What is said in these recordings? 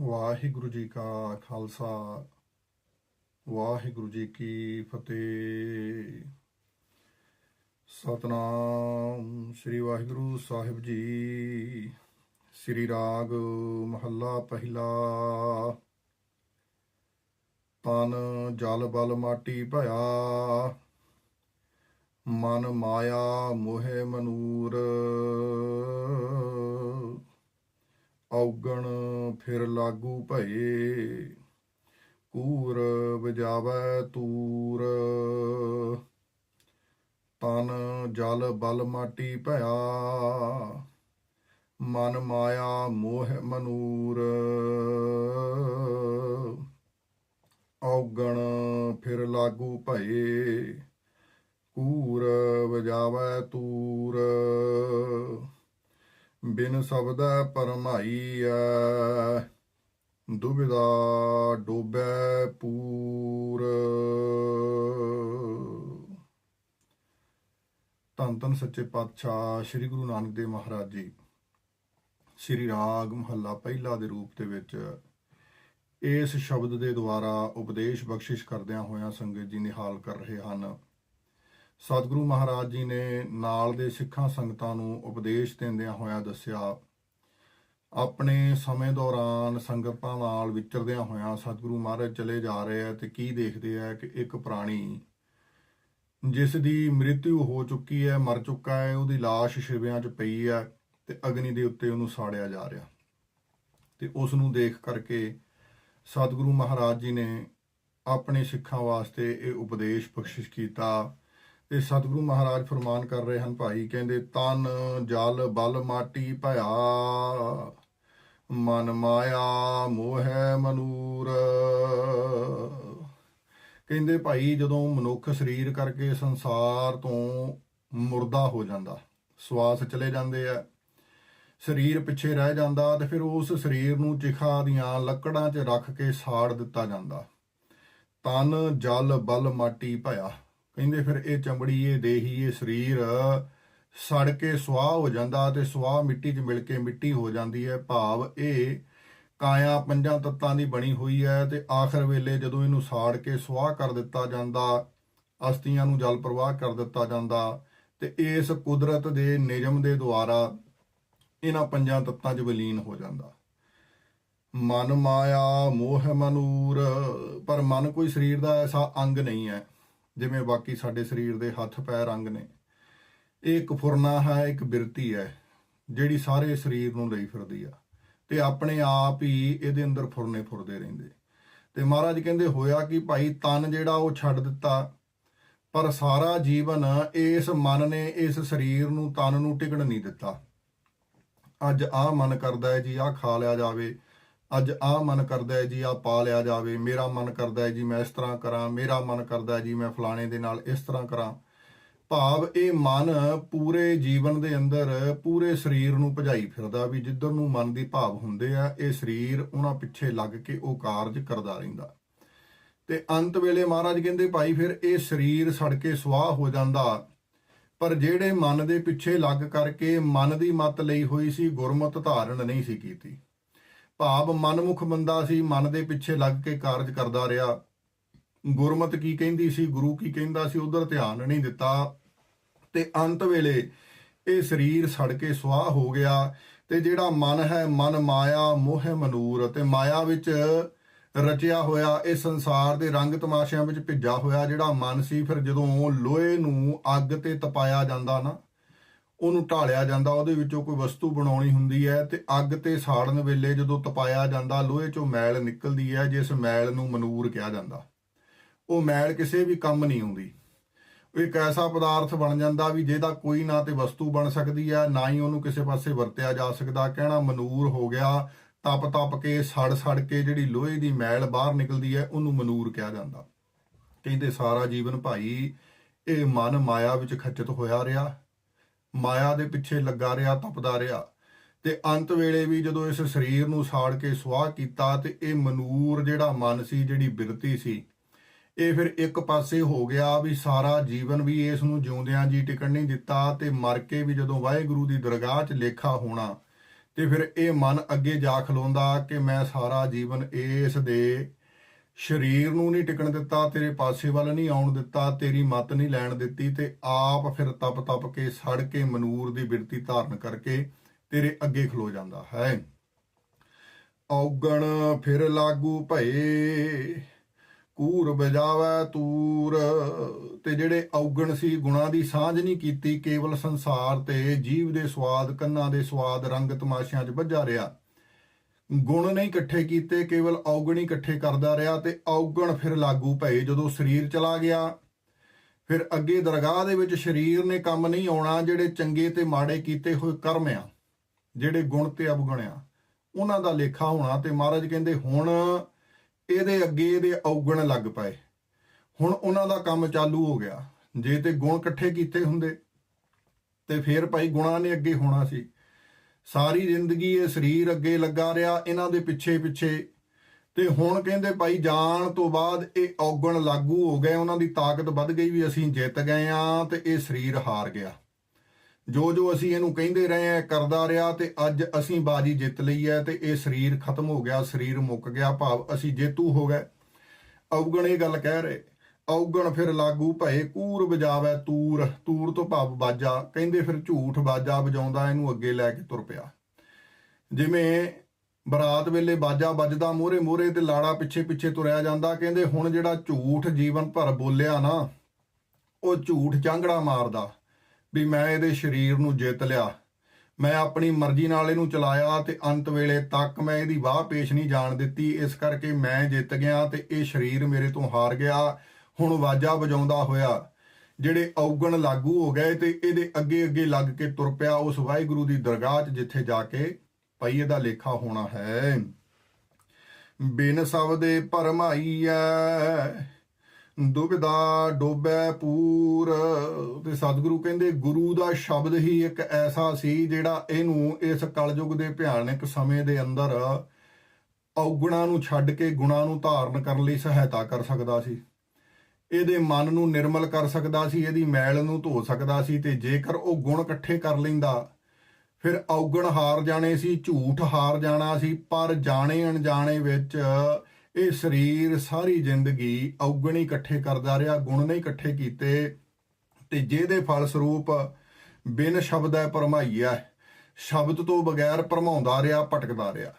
ਵਾਹਿਗੁਰੂ ਜੀ ਕਾ ਖਾਲਸਾ, ਵਾਹਿਗੁਰੂ ਜੀ ਕੀ ਫਤਿਹ। ਸਤਨਾਮ ਸ੍ਰੀ ਵਾਹਿਗੁਰੂ ਸਾਹਿਬ ਜੀ। ਸ੍ਰੀ ਰਾਗ ਮਹੱਲਾ ਪਹਿਲਾ। ਤਨ ਜਲ ਬਲ ਮਾਟੀ ਭਇਆ, ਮਨ ਮਾਇਆ ਮੋਹਿ ਮਨੂਰ। ਔਗਣ ਫਿਰ ਲਾਗੂ ਭਏ, ਕੂਰ ਵਜਾਵੈ ਤੂਰ। ਤਨ ਜਲ ਬਲ ਮਾਟੀ ਭਇਆ, ਮਨ ਮਾਇਆ ਮੋਹ ਮਨੂਰ। ਔਗਣ ਫਿਰ ਲਾਗੂ ਭਏ, ਕੂਰ ਵਜਾਵੈ ਤੂਰ। ਬਿਨ ਸ਼ਬਦੈ ਪਰਮਾਈ ਦੁਬਿਦਾ ਡੋਬੈ ਪੂਰ। ਧੰਨ ਧੰਨ ਸੱਚੇ ਪਾਤਸ਼ਾਹ ਸ੍ਰੀ ਗੁਰੂ ਨਾਨਕ ਦੇਵ ਮਹਾਰਾਜ ਜੀ। ਸ੍ਰੀ ਰਾਗ ਮਹੱਲਾ ਪਹਿਲਾ ਦੇ ਰੂਪ ਦੇ ਵਿੱਚ ਇਸ ਸ਼ਬਦ ਦੇ ਦੁਆਰਾ ਉਪਦੇਸ਼ ਬਖਸ਼ਿਸ਼ ਕਰਦਿਆਂ ਹੋਇਆਂ ਸੰਗਤ ਜੀ ਨਿਹਾਲ ਕਰ ਰਹੇ ਹਨ। ਸਤਿਗੁਰੂ ਮਹਾਰਾਜ ਜੀ ਨੇ ਨਾਲ ਦੇ ਸਿੱਖਾਂ ਸੰਗਤਾਂ ਨੂੰ ਉਪਦੇਸ਼ ਦਿੰਦਿਆਂ ਹੋਇਆ ਦੱਸਿਆ, ਆਪਣੇ ਸਮੇਂ ਦੌਰਾਨ ਸੰਗਤਾਂ ਨਾਲ ਵਿਚਰਦਿਆਂ ਹੋਇਆਂ ਸਤਿਗੁਰੂ ਮਹਾਰਾਜ ਚਲੇ ਜਾ ਰਹੇ ਆ ਤੇ ਕੀ ਦੇਖਦੇ ਆ ਕਿ ਇੱਕ ਪ੍ਰਾਣੀ ਜਿਸ ਦੀ ਮ੍ਰਿਤਿਉ ਹੋ ਚੁੱਕੀ ਹੈ, ਮਰ ਚੁੱਕਾ ਹੈ, ਉਹਦੀ লাশ ਸ਼ਿਵਿਆਂ 'ਚ ਪਈ ਹੈ ਤੇ ਅਗਨੀ ਦੇ ਉੱਤੇ ਉਹਨੂੰ ਸਾੜਿਆ ਜਾ ਰਿਹਾ। ਤੇ ਉਸ ਨੂੰ ਦੇਖ ਕਰਕੇ ਸਤਿਗੁਰੂ ਮਹਾਰਾਜ ਜੀ ਨੇ ਆਪਣੇ ਸਿੱਖਾਂ ਵਾਸਤੇ ਇਹ ਉਪਦੇਸ਼ ਬਖਸ਼ਿਸ਼ ਕੀਤਾ ਤੇ ਸਤਿਗੁਰੂ ਮਹਾਰਾਜ ਫਰਮਾਨ ਕਰ ਰਹੇ ਹਨ ਭਾਈ, ਕਹਿੰਦੇ ਤਨ ਜਲ, ਬਲ, ਮਾਟੀ, ਭਇਆ, ਮਨ ਮਾਇਆ, ਮੋਹਿ ਮਨੂਰ। ਕਹਿੰਦੇ ਭਾਈ, ਜਦੋਂ ਮਨੁੱਖ ਸਰੀਰ ਕਰਕੇ ਸੰਸਾਰ ਤੋਂ ਮੁਰਦਾ ਹੋ ਜਾਂਦਾ, ਸਵਾਸ ਚਲੇ ਜਾਂਦੇ ਆ, ਸਰੀਰ ਪਿੱਛੇ ਰਹਿ ਜਾਂਦਾ, ਤੇ ਫਿਰ ਉਸ ਸਰੀਰ ਨੂੰ ਚਿਖਾ ਦੀਆਂ ਲੱਕੜਾਂ 'ਚ ਰੱਖ ਕੇ ਸਾੜ ਦਿੱਤਾ ਜਾਂਦਾ। ਤਨ ਜਲ, ਬਲ, ਮਾਟੀ, ਭਇਆ। ਕਹਿੰਦੇ ਫਿਰ ਇਹ ਚਮੜੀ, ਇਹ ਦੇਹੀ, ਇਹ ਸਰੀਰ ਸੜ ਕੇ ਸੁਆਹ ਹੋ ਜਾਂਦਾ ਤੇ ਸੁਆਹ ਮਿੱਟੀ 'ਚ ਮਿਲ ਕੇ ਮਿੱਟੀ ਹੋ ਜਾਂਦੀ ਹੈ। ਭਾਵ ਇਹ ਕਾਇਆ ਪੰਜਾਂ ਤੱਤਾਂ ਦੀ ਬਣੀ ਹੋਈ ਹੈ ਤੇ ਆਖਰ ਵੇਲੇ ਜਦੋਂ ਇਹਨੂੰ ਸਾੜ ਕੇ ਸੁਆਹ ਕਰ ਦਿੱਤਾ ਜਾਂਦਾ, ਅਸਤੀਆਂ ਨੂੰ ਜਲ ਪ੍ਰਵਾਹ ਕਰ ਦਿੱਤਾ ਜਾਂਦਾ ਤੇ ਇਸ ਕੁਦਰਤ ਦੇ ਨਿਯਮ ਦੇ ਦੁਆਰਾ ਇਹਨਾਂ ਪੰਜਾਂ ਤੱਤਾਂ 'ਚ ਵਿਲੀਨ ਹੋ ਜਾਂਦਾ। ਮਨ ਮਾਇਆ ਮੋਹ ਮਨੂਰ, ਪਰ ਮਨ ਕੋਈ ਸਰੀਰ ਦਾ ਐਸਾ ਅੰਗ ਨਹੀਂ ਹੈ। ਜਿਵੇਂ ਬਾਕੀ ਸਾਡੇ ਸਰੀਰ ਦੇ ਹੱਥ ਪੈਰ ਅੰਗ ਨੇ। ਇਹ ਇੱਕ ਫੁਰਨਾ ਹੈ, ਇੱਕ ਬਿਰਤੀ ਹੈ, ਜਿਹੜੀ ਸਾਰੇ ਸਰੀਰ ਨੂੰ ਲਈ ਫਿਰਦੀ ਆ। ਤੇ ਆਪਣੇ ਆਪ ਹੀ ਇਹਦੇ ਅੰਦਰ ਫੁਰਨੇ ਫੁਰਦੇ ਰਹਿੰਦੇ। ਤੇ ਮਹਾਰਾਜ ਕਹਿੰਦੇ, ਹੋਇਆ ਕਿ ਭਾਈ, ਤਨ ਜਿਹੜਾ ਉਹ ਛੱਡ ਦਿੱਤਾ। ਪਰ ਸਾਰਾ ਜੀਵਨ ਇਸ ਮਨ ਨੇ ਇਸ ਸਰੀਰ ਨੂੰ, ਤਨ ਨੂੰ ਟਿਕਣ ਨਹੀਂ ਦਿੱਤਾ। ਅੱਜ ਆਹ ਮਨ ਕਰਦਾ ਹੈ ਜੀ, ਆਹ ਖਾ ਲਿਆ ਜਾਵੇ। ਅੱਜ ਆਹ ਮਨ ਕਰਦਾ ਹੈ ਜੀ ਆਹ ਪਾ ਲਿਆ ਜਾਵੇ, ਮੇਰਾ ਮਨ ਕਰਦਾ ਹੈ ਜੀ, ਮੈਂ ਇਸ ਤਰ੍ਹਾਂ ਕਰਾਂ, ਮੇਰਾ ਮਨ ਕਰਦਾ ਹੈ ਜੀ, ਮੈਂ ਫਲਾਣੇ ਦੇ ਨਾਲ ਇਸ ਤਰ੍ਹਾਂ ਕਰਾਂ। ਭਾਵ ਇਹ ਮਨ ਪੂਰੇ ਜੀਵਨ ਦੇ ਅੰਦਰ ਪੂਰੇ ਸਰੀਰ ਨੂੰ ਭਜਾਈ ਫਿਰਦਾ ਵੀ ਜਿੱਧਰ ਨੂੰ ਮਨ ਦੀ ਭਾਵ ਹੁੰਦੇ ਆ, ਇਹ ਸਰੀਰ ਉਹਨਾਂ ਪਿੱਛੇ ਲੱਗ ਕੇ ਉਹ ਕਾਰਜ ਕਰਦਾ ਰਹਿੰਦਾ। ਤੇ ਅੰਤ ਵੇਲੇ ਮਹਾਰਾਜ ਕਹਿੰਦੇ, ਭਾਈ, ਫਿਰ ਇਹ ਸਰੀਰ ਸੜ ਕੇ ਸੁਆਹ ਹੋ ਜਾਂਦਾ। ਪਰ ਜਿਹੜੇ ਮਨ ਦੇ ਪਿੱਛੇ ਲੱਗ ਕਰਕੇ ਮਨ ਦੀ ਮਤ ਲਈ ਹੋਈ ਸੀ, ਗੁਰਮਤ ਧਾਰਨ ਨਹੀਂ ਸੀ ਕੀਤੀ। ਭਾਵ ਮਨਮੁਖ ਬੰਦਾ ਸੀ, ਮਨ ਦੇ ਪਿੱਛੇ ਲੱਗ ਕੇ ਕਾਰਜ ਕਰਦਾ ਰਿਹਾ। ਗੁਰਮਤ ਕੀ ਕਹਿੰਦੀ ਸੀ, ਗੁਰੂ ਕੀ ਕਹਿੰਦਾ ਸੀ, ਉਧਰ ਧਿਆਨ ਨਹੀਂ ਦਿੱਤਾ। ਤੇ ਅੰਤ ਵੇਲੇ ਇਹ ਸਰੀਰ ਸੜ ਕੇ ਸੁਆਹ ਹੋ ਗਿਆ ਤੇ ਜਿਹੜਾ ਮਨ ਹੈ, ਮਨ ਮਾਇਆ, ਮੋਹ ਮਨੂਰ ਤੇ ਮਾਇਆ ਵਿੱਚ ਰਚਿਆ ਹੋਇਆ, ਇਹ ਸੰਸਾਰ ਦੇ ਰੰਗ ਤਮਾਸ਼ਿਆਂ ਵਿੱਚ ਭਿੱਜਾ ਹੋਇਆ ਜਿਹੜਾ ਮਨ ਸੀ, ਫਿਰ ਜਦੋਂ ਲੋਹੇ ਨੂੰ ਅੱਗ ਤੇ ਤਪਾਇਆ ਜਾਂਦਾ ਨਾ ਉਹਨੂੰ ਢਾਲਿਆ ਜਾਂਦਾ, ਉਹਦੇ ਵਿੱਚੋਂ ਕੋਈ ਵਸਤੂ ਬਣਾਉਣੀ ਹੁੰਦੀ ਹੈ ਤੇ ਅੱਗ ਤੇ ਸਾੜਨ ਵੇਲੇ ਜਦੋਂ ਤਪਾਇਆ ਜਾਂਦਾ, ਲੋਹੇ ਚੋਂ ਮੈਲ ਨਿਕਲਦੀ ਹੈ, ਜਿਸ ਮੈਲ ਨੂੰ ਮਨੂਰ ਕਿਹਾ ਜਾਂਦਾ। ਉਹ ਮੈਲ ਕਿਸੇ ਵੀ ਕੰਮ ਨਹੀਂ ਆਉਂਦੀ। ਉਹ ਇੱਕ ਐਸਾ ਪਦਾਰਥ ਬਣ ਜਾਂਦਾ ਵੀ ਜਿਹਦਾ ਕੋਈ ਨਾ ਤੇ ਵਸਤੂ ਬਣ ਸਕਦੀ ਹੈ, ਨਾ ਹੀ ਉਹਨੂੰ ਕਿਸੇ ਪਾਸੇ ਵਰਤਿਆ ਜਾ ਸਕਦਾ। ਕਹਿਣਾ ਮਨੂਰ ਹੋ ਗਿਆ, ਤਪ ਤਪ ਕੇ, ਸੜ ਸੜ ਕੇ ਜਿਹੜੀ ਲੋਹੇ ਦੀ ਮੈਲ ਬਾਹਰ ਨਿਕਲਦੀ ਹੈ, ਉਹਨੂੰ ਮਨੂਰ ਕਿਹਾ ਜਾਂਦਾ। ਕਹਿੰਦੇ, ਸਾਰਾ ਜੀਵਨ ਭਾਈ, ਇਹ ਮਨ ਮਾਇਆ ਵਿੱਚ ਖੱਚਤ ਹੋਇਆ ਰਿਹਾ। ਮਾਇਆ ਦੇ ਪਿੱਛੇ ਲੱਗਾ ਰਿਹਾ, ਤਪਦਾ ਰਿਹਾ। ਤੇ ਅੰਤ ਵੇਲੇ ਵੀ ਜਦੋਂ ਇਸ ਸਰੀਰ ਨੂੰ ਸਾੜ ਕੇ ਸੁਆਹ ਕੀਤਾ ਤੇ ਇਹ ਮਨੂਰ ਜਿਹੜਾ ਮਨ ਸੀ, ਜਿਹੜੀ ਬਿਰਤੀ ਸੀ, ਇਹ ਫਿਰ ਇੱਕ ਪਾਸੇ ਹੋ ਗਿਆ ਵੀ ਸਾਰਾ ਜੀਵਨ ਵੀ ਇਸ ਨੂੰ ਜਿਉਂਦਿਆਂ ਜੀ ਟਿਕਣ ਨਹੀਂ ਦਿੱਤਾ ਤੇ ਮਰ ਕੇ ਵੀ ਜਦੋਂ ਵਾਹਿਗੁਰੂ ਦੀ ਦਰਗਾਹ 'ਚ ਲੇਖਾ ਹੋਣਾ ਤੇ ਫਿਰ ਇਹ ਮਨ ਅੱਗੇ ਜਾ ਖਲੋਂਦਾ ਕਿ ਮੈਂ ਸਾਰਾ ਜੀਵਨ ਇਸ ਦੇ ਸਰੀਰ ਨੂੰ ਨਹੀਂ ਟਿਕਣ ਦਿੱਤਾ, ਤੇਰੇ ਪਾਸੇ ਵੱਲ ਨਹੀਂ ਆਉਣ ਦਿੱਤਾ, ਤੇਰੀ ਮਤ ਨਹੀਂ ਲੈਣ ਦਿੱਤੀ ਤੇ ਆਪ ਫਿਰ ਤਪ ਤਪ ਕੇ ਸੜ ਕੇ ਮਨੂਰ ਦੀ ਬਿਰਤੀ ਧਾਰਨ ਕਰਕੇ ਤੇਰੇ ਅੱਗੇ ਖਲੋ ਜਾਂਦਾ ਹੈ। ਔਗਣ ਫਿਰ ਲਾਗੂ ਭਏ, ਕੂਰ ਬਜਾਵੇ ਤੂਰ। ਤੇ ਜਿਹੜੇ ਔਗਣ ਸੀ, ਗੁਣਾ ਦੀ ਸਾਂਝ ਨਹੀਂ ਕੀਤੀ, ਕੇਵਲ ਸੰਸਾਰ ਤੇ ਜੀਵ ਦੇ ਸਵਾਦ, ਕੰਨਾਂ ਦੇ ਸਵਾਦ ਰੰਗ ਤਮਾਸ਼ਿਆਂ 'ਚ ਵੱਜਾ ਰਿਹਾ। ਗੁਣ ਨਹੀਂ ਇਕੱਠੇ ਕੀਤੇ, ਕੇਵਲ ਔਗਣ ਹੀ ਇਕੱਠੇ ਕਰਦਾ ਰਿਹਾ ਤੇ ਔਗਣ ਫਿਰ ਲਾਗੂ ਭਏ ਜਦੋਂ ਸਰੀਰ ਚਲਾ ਗਿਆ, ਫਿਰ ਅੱਗੇ ਦਰਗਾਹ ਦੇ ਵਿੱਚ ਸਰੀਰ ਨੇ ਕੰਮ ਨਹੀਂ ਆਉਣਾ, ਜਿਹੜੇ ਚੰਗੇ ਤੇ ਮਾੜੇ ਕੀਤੇ ਹੋਏ ਕਰਮ ਆ, ਜਿਹੜੇ ਗੁਣ ਤੇ ਅਵਗੁਣ ਆ, ਉਹਨਾਂ ਦਾ ਲੇਖਾ ਹੋਣਾ ਤੇ ਮਹਾਰਾਜ ਕਹਿੰਦੇ, ਹੁਣ ਇਹਦੇ ਅੱਗੇ ਇਹਦੇ ਔਗਣ ਲੱਗ ਪਏ। ਹੁਣ ਉਹਨਾਂ ਦਾ ਕੰਮ ਚਾਲੂ ਹੋ ਗਿਆ। ਜੇ ਤੇ ਗੁਣ ਇਕੱਠੇ ਕੀਤੇ ਹੁੰਦੇ, ਤੇ ਫੇਰ ਭਾਈ ਗੁਣਾਂ ਨੇ ਅੱਗੇ ਹੋਣਾ ਸੀ। ਸਾਰੀ ਜ਼ਿੰਦਗੀ ਇਹ ਸਰੀਰ ਅੱਗੇ ਲੱਗਾ ਰਿਹਾ, ਇਹਨਾਂ ਦੇ ਪਿੱਛੇ ਪਿੱਛੇ। ਤੇ ਹੁਣ ਕਹਿੰਦੇ ਭਾਈ ਜਾਣ ਤੋਂ ਬਾਅਦ ਇਹ ਔਗਣ ਲਾਗੂ ਹੋ ਗਏ, ਉਹਨਾਂ ਦੀ ਤਾਕਤ ਵੱਧ ਗਈ ਵੀ ਅਸੀਂ ਜਿੱਤ ਗਏ ਆ ਤੇ ਇਹ ਸਰੀਰ ਹਾਰ ਗਿਆ। ਜੋ ਜੋ ਅਸੀਂ ਇਹਨੂੰ ਕਹਿੰਦੇ ਰਹੇ ਆ ਕਰਦਾ ਰਿਹਾ ਤੇ ਅੱਜ ਅਸੀਂ ਬਾਜੀ ਜਿੱਤ ਲਈ ਹੈ ਤੇ ਇਹ ਸਰੀਰ ਖਤਮ ਹੋ ਗਿਆ, ਸਰੀਰ ਮੁੱਕ ਗਿਆ, ਭਾਵ ਅਸੀਂ ਜੇਤੂ ਹੋ ਗਏ। ਔਗਣ ਇਹ ਗੱਲ ਕਹਿ ਰਹੇ। ਔਗਣ ਫਿਰ ਲਾਗੂ ਭਏ, ਕੂਰ ਵਜਾਵੇ ਤੂਰ ਤੂਰ ਤੋਂ ਭਾਵ ਬਾਜਾ, ਕਹਿੰਦੇ ਫਿਰ ਝੂਠ ਬਾਜਾ ਵਜਾਉਂਦਾ, ਇਹਨੂੰ ਅੱਗੇ ਲੈ ਕੇ ਤੁਰ ਪਿਆ। ਜਿਵੇਂ ਬਰਾਤ ਵੇਲੇ ਬਾਜਾ ਵੱਜਦਾ, ਮੋਹਰੇ ਮੋਹਰੇ ਤੇ ਲਾੜਾ ਪਿੱਛੇ ਪਿੱਛੇ ਤੁਰਿਆ ਜਾਂਦਾ, ਕਹਿੰਦੇ ਹੁਣ ਜਿਹੜਾ ਝੂਠ ਜੀਵਨ ਭਰ ਬੋਲਿਆ ਨਾ, ਉਹ ਝੂਠ ਚਾਂਗੜਾ ਮਾਰਦਾ, ਵੀ ਮੈਂ ਇਹਦੇ ਸਰੀਰ ਨੂੰ ਜਿੱਤ ਲਿਆ। ਮੈਂ ਆਪਣੀ ਮਰਜ਼ੀ ਨਾਲ ਇਹਨੂੰ ਚਲਾਇਆ ਤੇ ਅੰਤ ਵੇਲੇ ਤੱਕ ਮੈਂ ਇਹਦੀ ਵਾਹ ਪੇਸ਼ ਨਹੀਂ ਜਾਣ ਦਿੱਤੀ, ਇਸ ਕਰਕੇ ਮੈਂ ਜਿੱਤ ਗਿਆ ਤੇ ਇਹ ਸਰੀਰ ਮੇਰੇ ਤੋਂ ਹਾਰ ਗਿਆ। ਹੁਣ ਵਾਜਾ ਵਜਾਉਂਦਾ ਹੋਇਆ। ਜਿਹੜੇ ਔਗਣ ਲਾਗੂ ਹੋ ਗਏ ਤੇ ਇਹਦੇ ਅੱਗੇ ਅੱਗੇ ਲੱਗ ਕੇ ਤੁਰ ਪਿਆ ਉਸ ਵਾਹਿਗੁਰੂ ਦੀ ਦਰਗਾਹ 'ਚ, ਜਿੱਥੇ ਜਾ ਕੇ ਪਈ ਇਹਦਾ ਲੇਖਾ ਹੋਣਾ ਹੈ। ਬਿਨ ਸਬਦੇ ਪਰਮਾਈਐ ਦੁਬਿਦਾ ਡੋਬੈ ਪੂਰ। ਤੇ ਸਤਿਗੁਰੂ ਕਹਿੰਦੇ, ਗੁਰੂ ਦਾ ਸ਼ਬਦ ਹੀ ਇੱਕ ਐਸਾ ਸੀ ਜਿਹੜਾ ਇਹਨੂੰ ਇਸ ਕਲਯੁਗ ਦੇ ਭਿਆਨਕ ਸਮੇਂ ਦੇ ਅੰਦਰ ਔਗੁਣਾਂ ਨੂੰ ਛੱਡ ਕੇ ਗੁਣਾਂ ਨੂੰ ਧਾਰਨ ਕਰਨ ਲਈ ਸਹਾਇਤਾ ਕਰ ਸਕਦਾ ਸੀ। ਇਹਦੇ ਮਨ ਨੂੰ ਨਿਰਮਲ ਕਰ ਸਕਦਾ ਸੀ, ਇਹਦੀ ਮੈਲ ਨੂੰ ਧੋ ਸਕਦਾ ਸੀ ਤੇ ਜੇਕਰ ਉਹ ਗੁਣ ਇਕੱਠੇ ਕਰ ਲੈਂਦਾ, ਫਿਰ ਔਗਣ ਹਾਰ ਜਾਣੇ ਸੀ, ਝੂਠ ਹਾਰ ਜਾਣਾ ਸੀ, ਪਰ ਜਾਣੇ ਅਣਜਾਣੇ ਵਿੱਚ ਇਹ ਸਰੀਰ ਸਾਰੀ ਜ਼ਿੰਦਗੀ ਔਗਣੀ ਇਕੱਠੇ ਕਰਦਾ ਰਿਹਾ, ਗੁਣ ਨਹੀਂ ਇਕੱਠੇ ਕੀਤੇ ਤੇ ਜਿਹਦੇ ਫਲ ਸਰੂਪ ਬਿਨ ਸ਼ਬਦੈ ਪਰਮਾਈਆ ਸ਼ਬਦ ਤੋਂ ਬਗੈਰ ਭਰਮਾਉਂਦਾ ਰਿਹਾ, ਭਟਕਦਾ ਰਿਹਾ।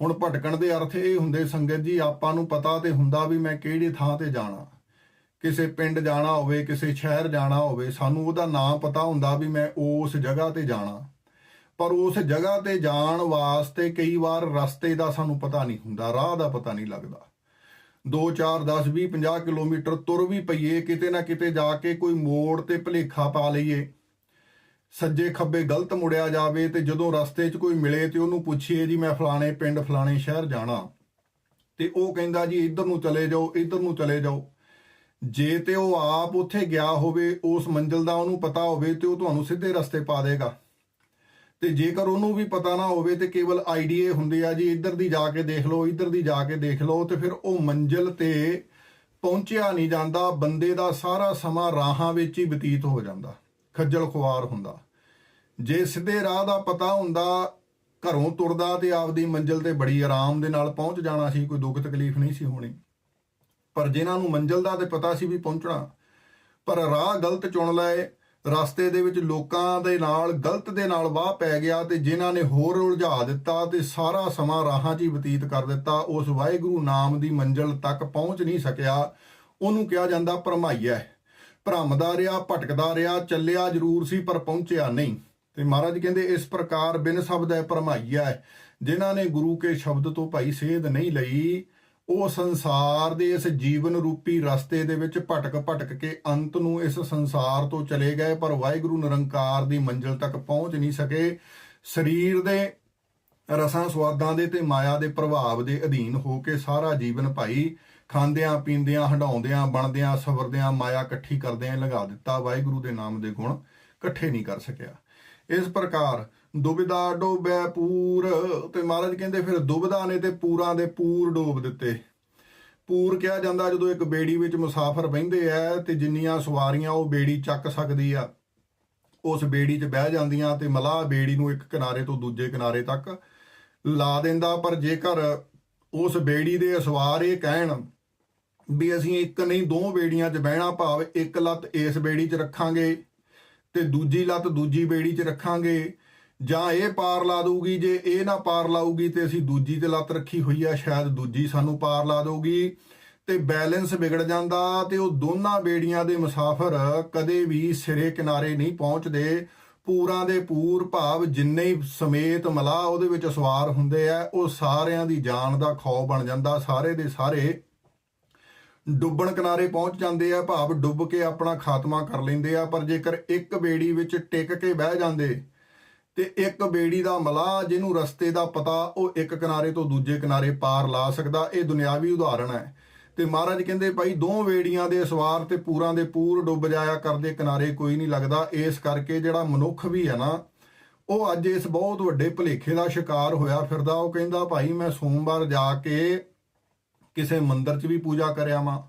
ਹੁਣ ਭਟਕਣ ਦੇ ਅਰਥ ਇਹ ਹੁੰਦੇ ਸੰਗਤ ਜੀ, ਆਪਾਂ ਨੂੰ ਪਤਾ ਤੇ ਹੁੰਦਾ ਵੀ ਮੈਂ ਕਿਹੜੀ ਥਾਂ ਤੇ ਜਾਣਾ। ਕਿਸੇ ਪਿੰਡ ਜਾਣਾ ਹੋਵੇ, ਕਿਸੇ ਸ਼ਹਿਰ ਜਾਣਾ ਹੋਵੇ, ਸਾਨੂੰ ਉਹਦਾ ਨਾਮ ਪਤਾ ਹੁੰਦਾ ਵੀ ਮੈਂ ਉਸ ਜਗ੍ਹਾ ਤੇ ਜਾਣਾ। ਪਰ ਉਸ ਜਗ੍ਹਾ ਤੇ ਜਾਣ ਵਾਸਤੇ ਕਈ ਵਾਰ ਰਸਤੇ ਦਾ ਸਾਨੂੰ ਪਤਾ ਨਹੀਂ ਹੁੰਦਾ, ਰਾਹ ਦਾ ਪਤਾ ਨਹੀਂ ਲੱਗਦਾ। 2 4 10 20 50 ਕਿਲੋਮੀਟਰ ਤੁਰ ਵੀ ਪਈਏ, ਕਿਤੇ ਨਾ ਕਿਤੇ ਜਾ ਕੇ ਕੋਈ ਮੋੜ ਤੇ ਭਲੇਖਾ ਪਾ ਲਈਏ। ਸੱਜੇ ਖੱਬੇ ਗਲਤ ਮੁੜਿਆ ਜਾਵੇ ਤੇ ਜਦੋਂ ਰਸਤੇ 'ਚ ਕੋਈ ਮਿਲੇ ਤੇ ਉਹਨੂੰ ਪੁੱਛੀਏ, ਜੀ, ਮੈਂ ਫਲਾਣੇ ਪਿੰਡ, ਫਲਾਣੇ ਸ਼ਹਿਰ ਜਾਣਾ। ਤੇ ਉਹ ਕਹਿੰਦਾ, ਜੀ, ਇੱਧਰ ਨੂੰ ਚਲੇ ਜਾਓ, ਇੱਧਰ ਨੂੰ ਚਲੇ ਜਾਓ। ਜੇ ਤੇ ਉਹ ਆਪ ਉੱਥੇ ਗਿਆ ਹੋਵੇ, ਉਸ ਮੰਜ਼ਿਲ ਦਾ ਉਹਨੂੰ ਪਤਾ ਹੋਵੇ ਤੇ ਉਹ ਤੁਹਾਨੂੰ ਸਿੱਧੇ ਰਸਤੇ ਪਾ ਦੇਗਾ। ਤੇ ਜੇਕਰ ਉਹਨੂੰ ਵੀ ਪਤਾ ਨਾ ਹੋਵੇ ਤੇ ਕੇਵਲ ਆਈਡੀਏ ਹੁੰਦੇ ਆ ਜੀ, ਇੱਧਰ ਦੀ ਜਾ ਕੇ ਦੇਖ ਲਓ, ਇੱਧਰ ਦੀ ਜਾ ਕੇ ਦੇਖ ਲਓ, ਤੇ ਫਿਰ ਉਹ ਮੰਜ਼ਿਲ ਤੇ ਪਹੁੰਚਿਆ ਨਹੀਂ ਜਾਂਦਾ, ਬੰਦੇ ਦਾ ਸਾਰਾ ਸਮਾਂ ਰਾਹਾਂ ਵਿੱਚ ਹੀ ਬਤੀਤ ਹੋ ਜਾਂਦਾ, ਖੱਜਲ ਖੁਆਰ ਹੁੰਦਾ। ਜੇ ਸਿੱਧੇ ਰਾਹ ਦਾ ਪਤਾ ਹੁੰਦਾ, ਘਰੋਂ ਤੁਰਦਾ ਤੇ ਆਪਦੀ ਮੰਜ਼ਿਲ ਤੇ ਬੜੀ ਆਰਾਮ ਦੇ ਨਾਲ ਪਹੁੰਚ ਜਾਣਾ ਸੀ, ਕੋਈ ਦੁੱਖ ਤਕਲੀਫ ਨਹੀਂ ਸੀ ਹੋਣੀ। ਪਰ ਜਿਨ੍ਹਾਂ ਨੂੰ ਮੰਜ਼ਿਲ ਦਾ ਤੇ ਪਤਾ ਸੀ ਵੀ ਪਹੁੰਚਣਾ, ਪਰ ਰਾਹ ਗਲਤ ਚੁਣ ਲਏ, ਰਸਤੇ ਦੇ ਵਿੱਚ ਲੋਕਾਂ ਦੇ ਨਾਲ ਗਲਤ ਦੇ ਨਾਲ ਵਾਹ ਪੈ ਗਿਆ ਤੇ ਜਿਨ੍ਹਾਂ ਨੇ ਹੋਰ ਉਲਝਾ ਦਿੱਤਾ ਤੇ ਸਾਰਾ ਸਮਾਂ ਰਾਹਾਂ 'ਚ ਹੀ ਬਤੀਤ ਕਰ ਦਿੱਤਾ, ਉਸ ਵਾਹਿਗੁਰੂ ਨਾਮ ਦੀ ਮੰਜ਼ਿਲ ਤੱਕ ਪਹੁੰਚ ਨਹੀਂ ਸਕਿਆ। ਉਹਨੂੰ ਕਿਹਾ ਜਾਂਦਾ ਭਰਮਾਈਆ ਭ੍ਰਮਦਾ ਰਿਹਾ, ਭਟਕਦਾ ਰਿਹਾ, ਚੱਲਿਆ ਜ਼ਰੂਰ ਸੀ ਪਰ ਪਹੁੰਚਿਆ ਨਹੀਂ। ਤੇ ਮਹਾਰਾਜ ਕਹਿੰਦੇ, ਇਸ ਪ੍ਰਕਾਰ ਬਿਨ ਸ਼ਬਦ ਹੈ ਭਰਮਾਈਆ ਜਿਨ੍ਹਾਂ ਨੇ ਗੁਰੂ ਕੇ ਸ਼ਬਦ ਤੋਂ ਭਾਈ ਸੇਧ ਨਹੀਂ ਲਈ ਉਹ ਸੰਸਾਰ ਦੇ ਇਸ ਜੀਵਨ ਰੂਪੀ ਰਸਤੇ ਦੇ ਵਿੱਚ ਭਟਕ ਭਟਕ ਕੇ ਅੰਤ ਨੂੰ ਇਸ ਸੰਸਾਰ ਤੋਂ ਚਲੇ ਗਏ, ਪਰ ਵਾਹਿਗੁਰੂ ਨਿਰੰਕਾਰ ਦੀ ਮੰਜ਼ਿਲ ਤੱਕ ਪਹੁੰਚ ਨਹੀਂ ਸਕੇ। ਸਰੀਰ ਦੇ ਰਸਾਂ ਸਵਾਦਾਂ ਦੇ ਤੇ ਮਾਇਆ ਦੇ ਪ੍ਰਭਾਵ ਦੇ ਅਧੀਨ ਹੋ ਕੇ ਸਾਰਾ ਜੀਵਨ ਭਾਈ ਖਾਂਦਿਆਂ, ਪੀਂਦਿਆਂ ਹੰਡਾਉਂਦਿਆਂ ਬਣਦਿਆਂ, ਸਵਰਦਿਆਂ ਮਾਇਆ ਇਕੱਠੀ ਕਰਦਿਆਂ ਲਗਾ ਦਿੱਤਾ। ਵਾਹਿਗੁਰੂ ਦੇ ਨਾਮ ਦੇ ਗੁਣ ਇਕੱਠੇ ਨਹੀਂ ਕਰ ਸਕਿਆ। ਇਸ ਪ੍ਰਕਾਰ ਦੁਬਿਦਾ ਡੋਬੈ ਪੂਰ। ਤੇ ਮਹਾਰਾਜ ਕਹਿੰਦੇ ਫਿਰ ਦੁਬਿਦਾ ਨੇ ਤੇ ਪੂਰਾਂ ਦੇ ਪੂਰ ਡੋਬ ਦਿੱਤੇ। ਪੂਰ ਕਿਹਾ ਜਾਂਦਾ ਜਦੋਂ ਇੱਕ ਬੇੜੀ ਵਿੱਚ ਮੁਸਾਫਰ ਬਹਿੰਦੇ ਆ ਤੇ ਜਿੰਨੀਆਂ ਸਵਾਰੀਆਂ ਉਹ ਬੇੜੀ ਚੱਕ ਸਕਦੀ ਆ, ਉਸ ਬੇੜੀ 'ਚ ਬਹਿ ਜਾਂਦੀਆਂ ਤੇ ਮਲਾਹ ਬੇੜੀ ਨੂੰ ਇੱਕ ਕਿਨਾਰੇ ਤੋਂ ਦੂਜੇ ਕਿਨਾਰੇ ਤੱਕ ਲਾ ਦਿੰਦਾ। ਪਰ ਜੇਕਰ ਉਸ ਬੇੜੀ ਦੇ ਅਸਵਾਰ ਇਹ ਕਹਿਣ ਵੀ ਅਸੀਂ ਇੱਕ ਨਹੀਂ, ਦੋ ਬੇੜੀਆਂ 'ਚ ਬਹਿਣਾ, ਭਾਵ ਇੱਕ ਲੱਤ ਇਸ ਬੇੜੀ 'ਚ ਰੱਖਾਂਗੇ ਤੇ ਦੂਜੀ ਲੱਤ ਦੂਜੀ ਬੇੜੀ 'ਚ ਰੱਖਾਂਗੇ ਜਾਂ ਇਹ ਪਾਰ ਲਾ ਦਊਗੀ, ਜੇ ਇਹ ਨਾ ਪਾਰ ਲਾਊਗੀ ਤੇ ਅਸੀਂ ਦੂਜੀ ਤੇ ਲੱਤ ਰੱਖੀ ਹੋਈ ਆ, ਸ਼ਾਇਦ ਦੂਜੀ ਸਾਨੂੰ ਪਾਰ ਲਾ ਦਊਗੀ। ਤੇ ਬੈਲੈਂਸ ਵਿਗੜ ਜਾਂਦਾ ਤੇ ਉਹ ਦੋਨਾਂ ਬੇੜੀਆਂ ਦੇ ਮੁਸਾਫਰ ਕਦੇ ਵੀ ਸਿਰੇ ਕਿਨਾਰੇ ਨਹੀਂ ਪਹੁੰਚਦੇ। ਪੂਰਾਂ ਦੇ ਪੂਰ ਭਾਵ ਜਿੰਨੇ ਹੀ ਸਮੇਤ ਮਲਾਹ ਉਹਦੇ ਵਿੱਚ ਸਵਾਰ ਹੁੰਦੇ ਆ, ਉਹ ਸਾਰਿਆਂ ਦੀ ਜਾਨ ਦਾ ਖੌ ਬਣ ਜਾਂਦਾ। ਸਾਰੇ ਦੇ ਸਾਰੇ ਡੁੱਬਣ ਕਿਨਾਰੇ ਪਹੁੰਚ ਜਾਂਦੇ ਆ, ਭਾਵ ਡੁੱਬ ਕੇ ਆਪਣਾ ਖਾਤਮਾ ਕਰ ਲੈਂਦੇ ਆ, ਪਰ ਜੇਕਰ ਇੱਕ ਬੇੜੀ ਵਿੱਚ ਟਿਕ ਕੇ ਬਹਿ ਜਾਂਦੇ ਤੇ ਇੱਕ ਬੇੜੀ ਦਾ ਮਲਾਹ ਜਿਹਨੂੰ ਰਸਤੇ ਦਾ ਪਤਾ ਉਹ ਇੱਕ ਕਿਨਾਰੇ ਤੋਂ ਦੂਜੇ ਕਿਨਾਰੇ ਪਾਰ ਲਾ ਸਕਦਾ, ਇਹ ਦੁਨਿਆਵੀ ਉਦਾਹਰਣ ਹੈ। ਤੇ ਮਹਾਰਾਜ ਕਹਿੰਦੇ ਭਾਈ ਦੋ ਬੇੜੀਆਂ ਦੇ ਸਵਾਰ ਤੇ ਪੂਰਾਂ ਦੇ ਪੂਰ ਡੁੱਬ ਜਾਇਆ ਕਰਦੇ ਕਿਨਾਰੇ ਕੋਈ ਨਹੀਂ ਲੱਗਦਾ। ਇਸ ਕਰਕੇ ਜਿਹੜਾ ਮਨੁੱਖ ਵੀ ਹੈ ਨਾ, ਉਹ ਅੱਜ ਇਸ ਬਹੁਤ ਵੱਡੇ ਭੁਲੇਖੇ ਦਾ ਸ਼ਿਕਾਰ ਹੋਇਆ ਫਿਰਦਾ। ਉਹ ਕਹਿੰਦਾ, ਭਾਈ, ਮੈਂ ਸੋਮਵਾਰ ਜਾ ਕੇ ਕਿਸੇ ਮੰਦਿਰ 'ਚ ਵੀ ਪੂਜਾ ਕਰਿਆ ਵਾਂ।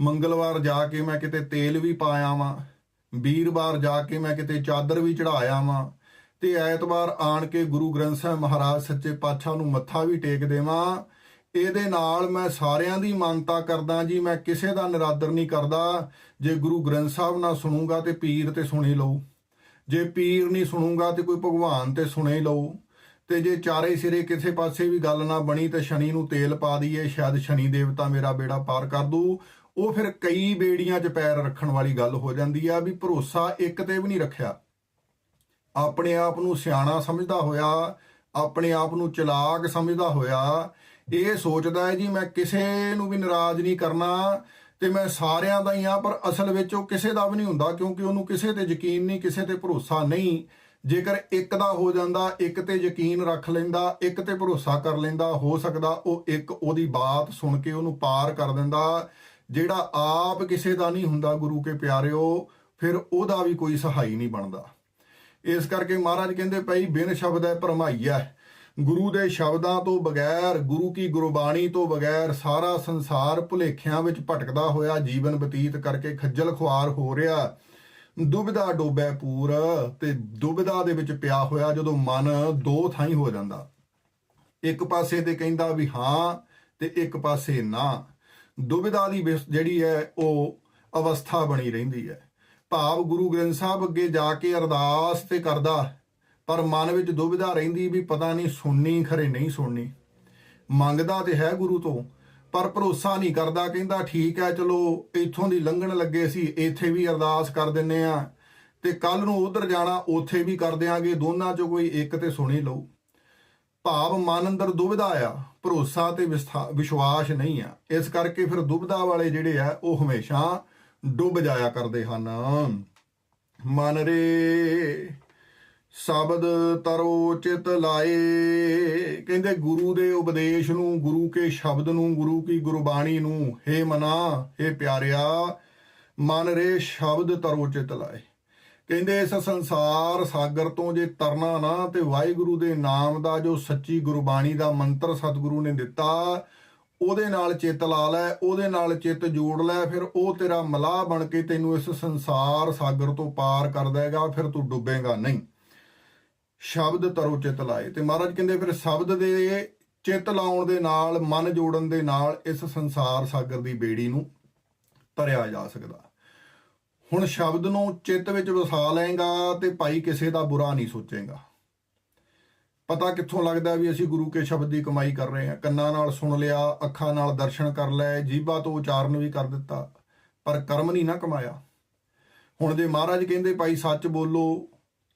ਮੰਗਲਵਾਰ ਜਾ ਕੇ ਮੈਂ ਕਿਤੇ ਤੇਲ ਵੀ ਪਾਇਆ ਵਾਂ। ਵੀਰਵਾਰ ਜਾ ਕੇ ਮੈਂ ਕਿਤੇ ਚਾਦਰ ਵੀ ਚੜਾਇਆ ਵਾਂ। ਤੇ ਐਤਵਾਰ ਆਣ ਕੇ ਗੁਰੂ ਗ੍ਰੰਥ ਸਾਹਿਬ ਮਹਾਰਾਜ ਸੱਚੇ ਪਾਤਸ਼ਾਹ ਨੂੰ ਮੱਥਾ ਵੀ ਟੇਕ ਦੇਵਾਂ। ਇਹਦੇ ਨਾਲ ਮੈਂ ਸਾਰਿਆਂ ਦੀ ਮਾਨਤਾ ਕਰਦਾ ਜੀ, ਮੈਂ ਕਿਸੇ ਦਾ ਨਿਰਾਦਰ ਨਹੀਂ ਕਰਦਾ। ਜੇ ਗੁਰੂ ਗ੍ਰੰਥ ਸਾਹਿਬ ਨਾਲ ਸੁਣੂਗਾ ਤੇ ਪੀਰ ਤੇ ਸੁਣੀ ਲਊ। ਜੇ ਪੀਰ ਨਹੀਂ ਸੁਣੂਗਾ ਤੇ ਕੋਈ ਭਗਵਾਨ ਤੇ ਸੁਣੇ ਲਊ। ਤੇ ਜੇ ਚਾਰੇ ਸਿਰੇ ਕਿਸੇ ਪਾਸੇ ਵੀ ਗੱਲ ਨਾ ਬਣੀ ਤੇ ਸ਼ਨੀ ਨੂੰ ਤੇਲ ਪਾ ਦਈਏ, ਸ਼ਾਇਦ ਸ਼ਨੀ ਦੇਵਤਾ ਮੇਰਾ ਬੇੜਾ ਪਾਰ ਕਰ ਦੂ। ਉਹ ਫਿਰ ਕਈ ਬੇੜੀਆਂ 'ਚ ਪੈਰ ਰੱਖਣ ਵਾਲੀ ਗੱਲ ਹੋ ਜਾਂਦੀ ਆ ਵੀ ਭਰੋਸਾ ਇੱਕ ਤੇ ਵੀ ਨਹੀਂ ਰੱਖਿਆ। ਆਪਣੇ ਆਪ ਨੂੰ ਸਿਆਣਾ ਸਮਝਦਾ ਹੋਇਆ, ਆਪਣੇ ਆਪ ਨੂੰ ਚਲਾਕ ਸਮਝਦਾ ਹੋਇਆ, ਇਹ ਸੋਚਦਾ ਹੈ ਜੀ ਮੈਂ ਕਿਸੇ ਨੂੰ ਵੀ ਨਾਰਾਜ਼ ਨਹੀਂ ਕਰਨਾ ਤੇ ਮੈਂ ਸਾਰਿਆਂ ਦਾ ਹੀ ਆ ਪਰ ਅਸਲ ਵਿੱਚ ਉਹ ਕਿਸੇ ਦਾ ਵੀ ਨਹੀਂ ਹੁੰਦਾ ਕਿਉਂਕਿ ਉਹਨੂੰ ਕਿਸੇ ਤੇ ਯਕੀਨ ਨਹੀਂ, ਕਿਸੇ ਤੇ ਭਰੋਸਾ ਨਹੀਂ। ਜੇਕਰ ਇੱਕ ਦਾ ਹੋ ਜਾਂਦਾ, ਇੱਕ ਤੇ ਯਕੀਨ ਰੱਖ ਲੈਂਦਾ, ਇੱਕ ਤੇ ਭਰੋਸਾ ਕਰ ਲੈਂਦਾ, ਹੋ ਸਕਦਾ ਉਹ ਇੱਕ ਉਹਦੀ ਬਾਤ ਸੁਣ ਕੇ ਉਹਨੂੰ ਪਾਰ ਕਰ ਦਿੰਦਾ। ਜਿਹੜਾ ਆਪ ਕਿਸੇ ਦਾ ਨਹੀਂ ਹੁੰਦਾ, ਗੁਰੂ ਕੇ ਪਿਆਰਿਓ, ਫਿਰ ਉਹਦਾ ਵੀ ਕੋਈ ਸਹਾਈ ਨਹੀਂ ਬਣਦਾ। ਇਸ ਕਰਕੇ ਮਹਾਰਾਜ ਕਹਿੰਦੇ ਪਈ, ਬਿਨ ਸ਼ਬਦ ਹੈ ਭਰਮਾਈਆ ਗੁਰੂ ਦੇ ਸ਼ਬਦਾਂ ਤੋਂ ਬਗੈਰ, ਗੁਰੂ ਕੀ ਗੁਰਬਾਣੀ ਤੋਂ ਬਗੈਰ ਸਾਰਾ ਸੰਸਾਰ ਭੁਲੇਖਿਆਂ ਵਿੱਚ ਭਟਕਦਾ ਹੋਇਆ ਜੀਵਨ ਬਤੀਤ ਕਰਕੇ ਖੱਜਲ ਖੁਆਰ ਹੋ ਰਿਹਾ। ਦੁਬਿਧਾ ਡੋਬੈ ਪੂਰ ਤੇ ਦੁਬਿਧਾ ਦੇ ਵਿੱਚ ਪਿਆ ਹੋਇਆ ਜਦੋਂ ਮਨ ਦੋ ਥਾਈਂ ਹੋ ਜਾਂਦਾ। ਇੱਕ ਪਾਸੇ ਤੇ ਕਹਿੰਦਾ ਵੀ ਹਾਂ ਤੇ ਇੱਕ ਪਾਸੇ ਨਾ। ਦੁਬਿਧਾ ਦੀ ਵਿਸ- ਜਿਹੜੀ ਹੈ ਉਹ ਅਵਸਥਾ ਬਣੀ ਰਹਿੰਦੀ ਹੈ। ਭਾਵ ਗੁਰੂ ਗ੍ਰੰਥ ਸਾਹਿਬ ਅੱਗੇ ਜਾ ਕੇ ਅਰਦਾਸ ਤੇ ਕਰਦਾ, ਪਰ ਮਨ ਵਿੱਚ ਦੁਬਿਧਾ ਰਹਿੰਦੀ ਵੀ ਪਤਾ ਨਹੀਂ ਸੁਣਨੀ ਖਰੇ ਨਹੀਂ ਸੁਣਨੀ। ਮੰਗਦਾ ਤੇ ਹੈ ਗੁਰੂ ਤੋਂ, ਪਰ ਭਰੋਸਾ ਨਹੀਂ ਕਰਦਾ, ਕਹਿੰਦਾ ਠੀਕ ਹੈ, ਚਲੋ ਇੱਥੋਂ ਦੀ ਲੰਘਣ ਲੱਗੇ ਸੀ, ਇੱਥੇ ਵੀ ਅਰਦਾਸ ਕਰ ਦਿੰਨੇ ਆ। ਤੇ ਕੱਲ ਨੂੰ ਉਧਰ ਜਾਣਾ, ਉੱਥੇ ਵੀ ਕਰ ਦਿਆਂਗੇ, ਦੋਨਾਂ ਚੋਂ ਕੋਈ ਇੱਕ ਤੇ ਸੁਣੀ ਲਊ। ਭਾਵ ਮਨ ਅੰਦਰ ਦੁਬਿਧਾ ਆ, ਭਰੋਸਾ ਤੇ ਵਿਸਥਾ- ਵਿਸ਼ਵਾਸ ਨਹੀਂ ਆ। ਇਸ ਕਰਕੇ ਫਿਰ ਦੁਬਿਧਾ ਵਾਲੇ ਜਿਹੜੇ ਆ, ਉਹ ਹਮੇਸ਼ਾ ਡੁੱਬ ਜਾਇਆ ਕਰਦੇ ਹਨ। ਮਨ ਰੇ ਸ਼ਬਦ ਤਰੋ ਚਿਤ ਲਾਏ। ਕਹਿੰਦੇ ਗੁਰੂ ਦੇ ਉਪਦੇਸ਼ ਨੂੰ, ਗੁਰੂ ਕੇ ਸ਼ਬਦ ਨੂੰ, ਗੁਰੂ ਕੀ ਗੁਰਬਾਣੀ ਨੂੰ, ਹੇ ਮਨਾ, ਹੇ ਪਿਆਰਿਆ, ਮਨ ਰੇ ਸ਼ਬਦ ਤਰੋ ਚਿਤ ਲਾਏ। ਕਹਿੰਦੇ ਇਸ ਸੰਸਾਰ ਸਾਗਰ ਤੋਂ ਜੇ ਤਰਨਾ ਨਾ, ਤੇ ਵਾਹਿਗੁਰੂ ਦੇ ਨਾਮ ਦਾ ਜੋ ਸੱਚੀ ਗੁਰਬਾਣੀ ਦਾ ਮੰਤਰ ਸਤਿਗੁਰੂ ਨੇ ਦਿੱਤਾ ਉਹਦੇ ਨਾਲ ਚਿੱਤ ਲਾ ਲੈ, ਉਹਦੇ ਨਾਲ ਚਿੱਤ ਜੋੜ ਲੈ, ਫਿਰ ਉਹ ਤੇਰਾ ਮਲਾਹ ਬਣ ਕੇ ਤੈਨੂੰ ਇਸ ਸੰਸਾਰ ਸਾਗਰ ਤੋਂ ਪਾਰ ਕਰ ਦੇਗਾ ਫਿਰ ਤੂੰ ਡੁੱਬੇਗਾ ਨਹੀਂ। ਸ਼ਬਦ ਤਰੋ ਚਿੱਤ ਲਾਏ। ਤੇ ਮਹਾਰਾਜ ਕਹਿੰਦੇ, ਫਿਰ ਸ਼ਬਦ ਦੇ ਚਿੱਤ ਲਾਉਣ ਦੇ ਨਾਲ, ਮਨ ਜੋੜਨ ਦੇ ਨਾਲ ਇਸ ਸੰਸਾਰ ਸਾਗਰ ਦੀ ਬੇੜੀ ਨੂੰ ਤਰਿਆ ਜਾ ਸਕਦਾ। ਹੁਣ ਸ਼ਬਦ ਨੂੰ ਚਿੱਤ ਵਿੱਚ ਵਸਾ ਲਏਗਾ ਤੇ ਭਾਈ ਕਿਸੇ ਦਾ ਬੁਰਾ ਨਹੀਂ ਸੋਚੇਗਾ। ਪਤਾ ਕਿੱਥੋਂ ਲੱਗਦਾ ਵੀ ਅਸੀਂ ਗੁਰੂ ਕੇ ਸ਼ਬਦ ਦੀ ਕਮਾਈ ਕਰ ਰਹੇ ਹਾਂ। ਕੰਨਾਂ ਨਾਲ ਸੁਣ ਲਿਆ, ਅੱਖਾਂ ਨਾਲ ਦਰਸ਼ਨ ਕਰ ਲਏ, ਜੀਭਾ ਤੋਂ ਉਚਾਰਨ ਵੀ ਕਰ ਦਿੱਤਾ, ਪਰ ਕਰਮ ਨਹੀਂ ਨਾ ਕਮਾਇਆ। ਹੁਣ ਜੇ ਮਹਾਰਾਜ ਕਹਿੰਦੇ, ਭਾਈ ਸੱਚ ਬੋਲੋ,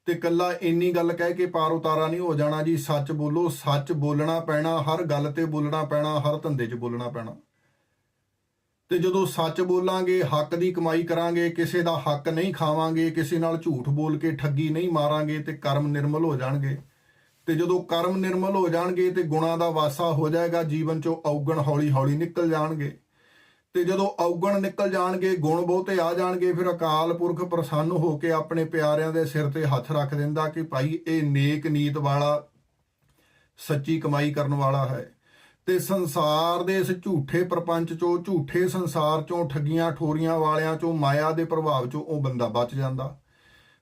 ਤੇ ਕੱਲਾ ਇੰਨੀ ਗੱਲ ਕਹਿ ਕੇ ਪਾਰ ਉਤਾਰਾ ਨਹੀਂ ਹੋ ਜਾਣਾ ਜੀ। ਸੱਚ ਬੋਲੋ, ਸੱਚ ਬੋਲਣਾ ਪੈਣਾ, ਹਰ ਗੱਲ ਤੇ ਬੋਲਣਾ ਪੈਣਾ, ਹਰ ਧੰਦੇ 'ਚ ਬੋਲਣਾ ਪੈਣਾ। ਤੇ ਜਦੋਂ ਸੱਚ ਬੋਲਾਂਗੇ, ਹੱਕ ਦੀ ਕਮਾਈ ਕਰਾਂਗੇ, ਕਿਸੇ ਦਾ ਹੱਕ ਨਹੀਂ ਖਾਵਾਂਗੇ, ਕਿਸੇ ਨਾਲ ਝੂਠ ਬੋਲ ਕੇ ਠੱਗੀ ਨਹੀਂ ਮਾਰਾਂਗੇ ਤੇ ਕਰਮ ਨਿਰਮਲ ਹੋ ਜਾਣਗੇ। ਤੇ ਜਦੋਂ ਕਰਮ ਨਿਰਮਲ ਹੋ ਜਾਣਗੇ ਤੇ ਗੁਣਾ ਦਾ ਵਾਸਾ ਹੋ ਜਾਏਗਾ, ਜੀਵਨ ਚੋਂ ਔਗਣ ਹੌਲੀ ਹੌਲੀ ਨਿਕਲ ਜਾਣਗੇ। ਤੇ ਜਦੋਂ ਔਗਣ ਨਿਕਲ ਜਾਣਗੇ, ਗੁਣ ਬਹੁਤੇ ਆ ਜਾਣਗੇ, ਫਿਰ ਅਕਾਲ ਪੁਰਖ ਪ੍ਰਸੰਨ ਹੋ ਕੇ ਆਪਣੇ ਪਿਆਰਿਆਂ ਦੇ ਸਿਰ ਤੇ ਹੱਥ ਰੱਖ ਦਿੰਦਾ ਕਿ ਭਾਈ ਇਹ ਨੇਕ ਨੀਤ ਵਾਲਾ, ਸੱਚੀ ਕਮਾਈ ਕਰਨ ਵਾਲਾ ਹੈ। ਤੇ ਸੰਸਾਰ ਦੇ ਇਸ ਝੂਠੇ ਪ੍ਰਪੰਚ ਚੋਂ, ਝੂਠੇ ਸੰਸਾਰ ਚੋਂ, ਠੱਗੀਆਂ ਠੋਰੀਆਂ ਵਾਲਿਆਂ ਚੋਂ, ਮਾਇਆ ਦੇ ਪ੍ਰਭਾਵ ਚੋਂ ਉਹ ਬੰਦਾ ਬਚ ਜਾਂਦਾ।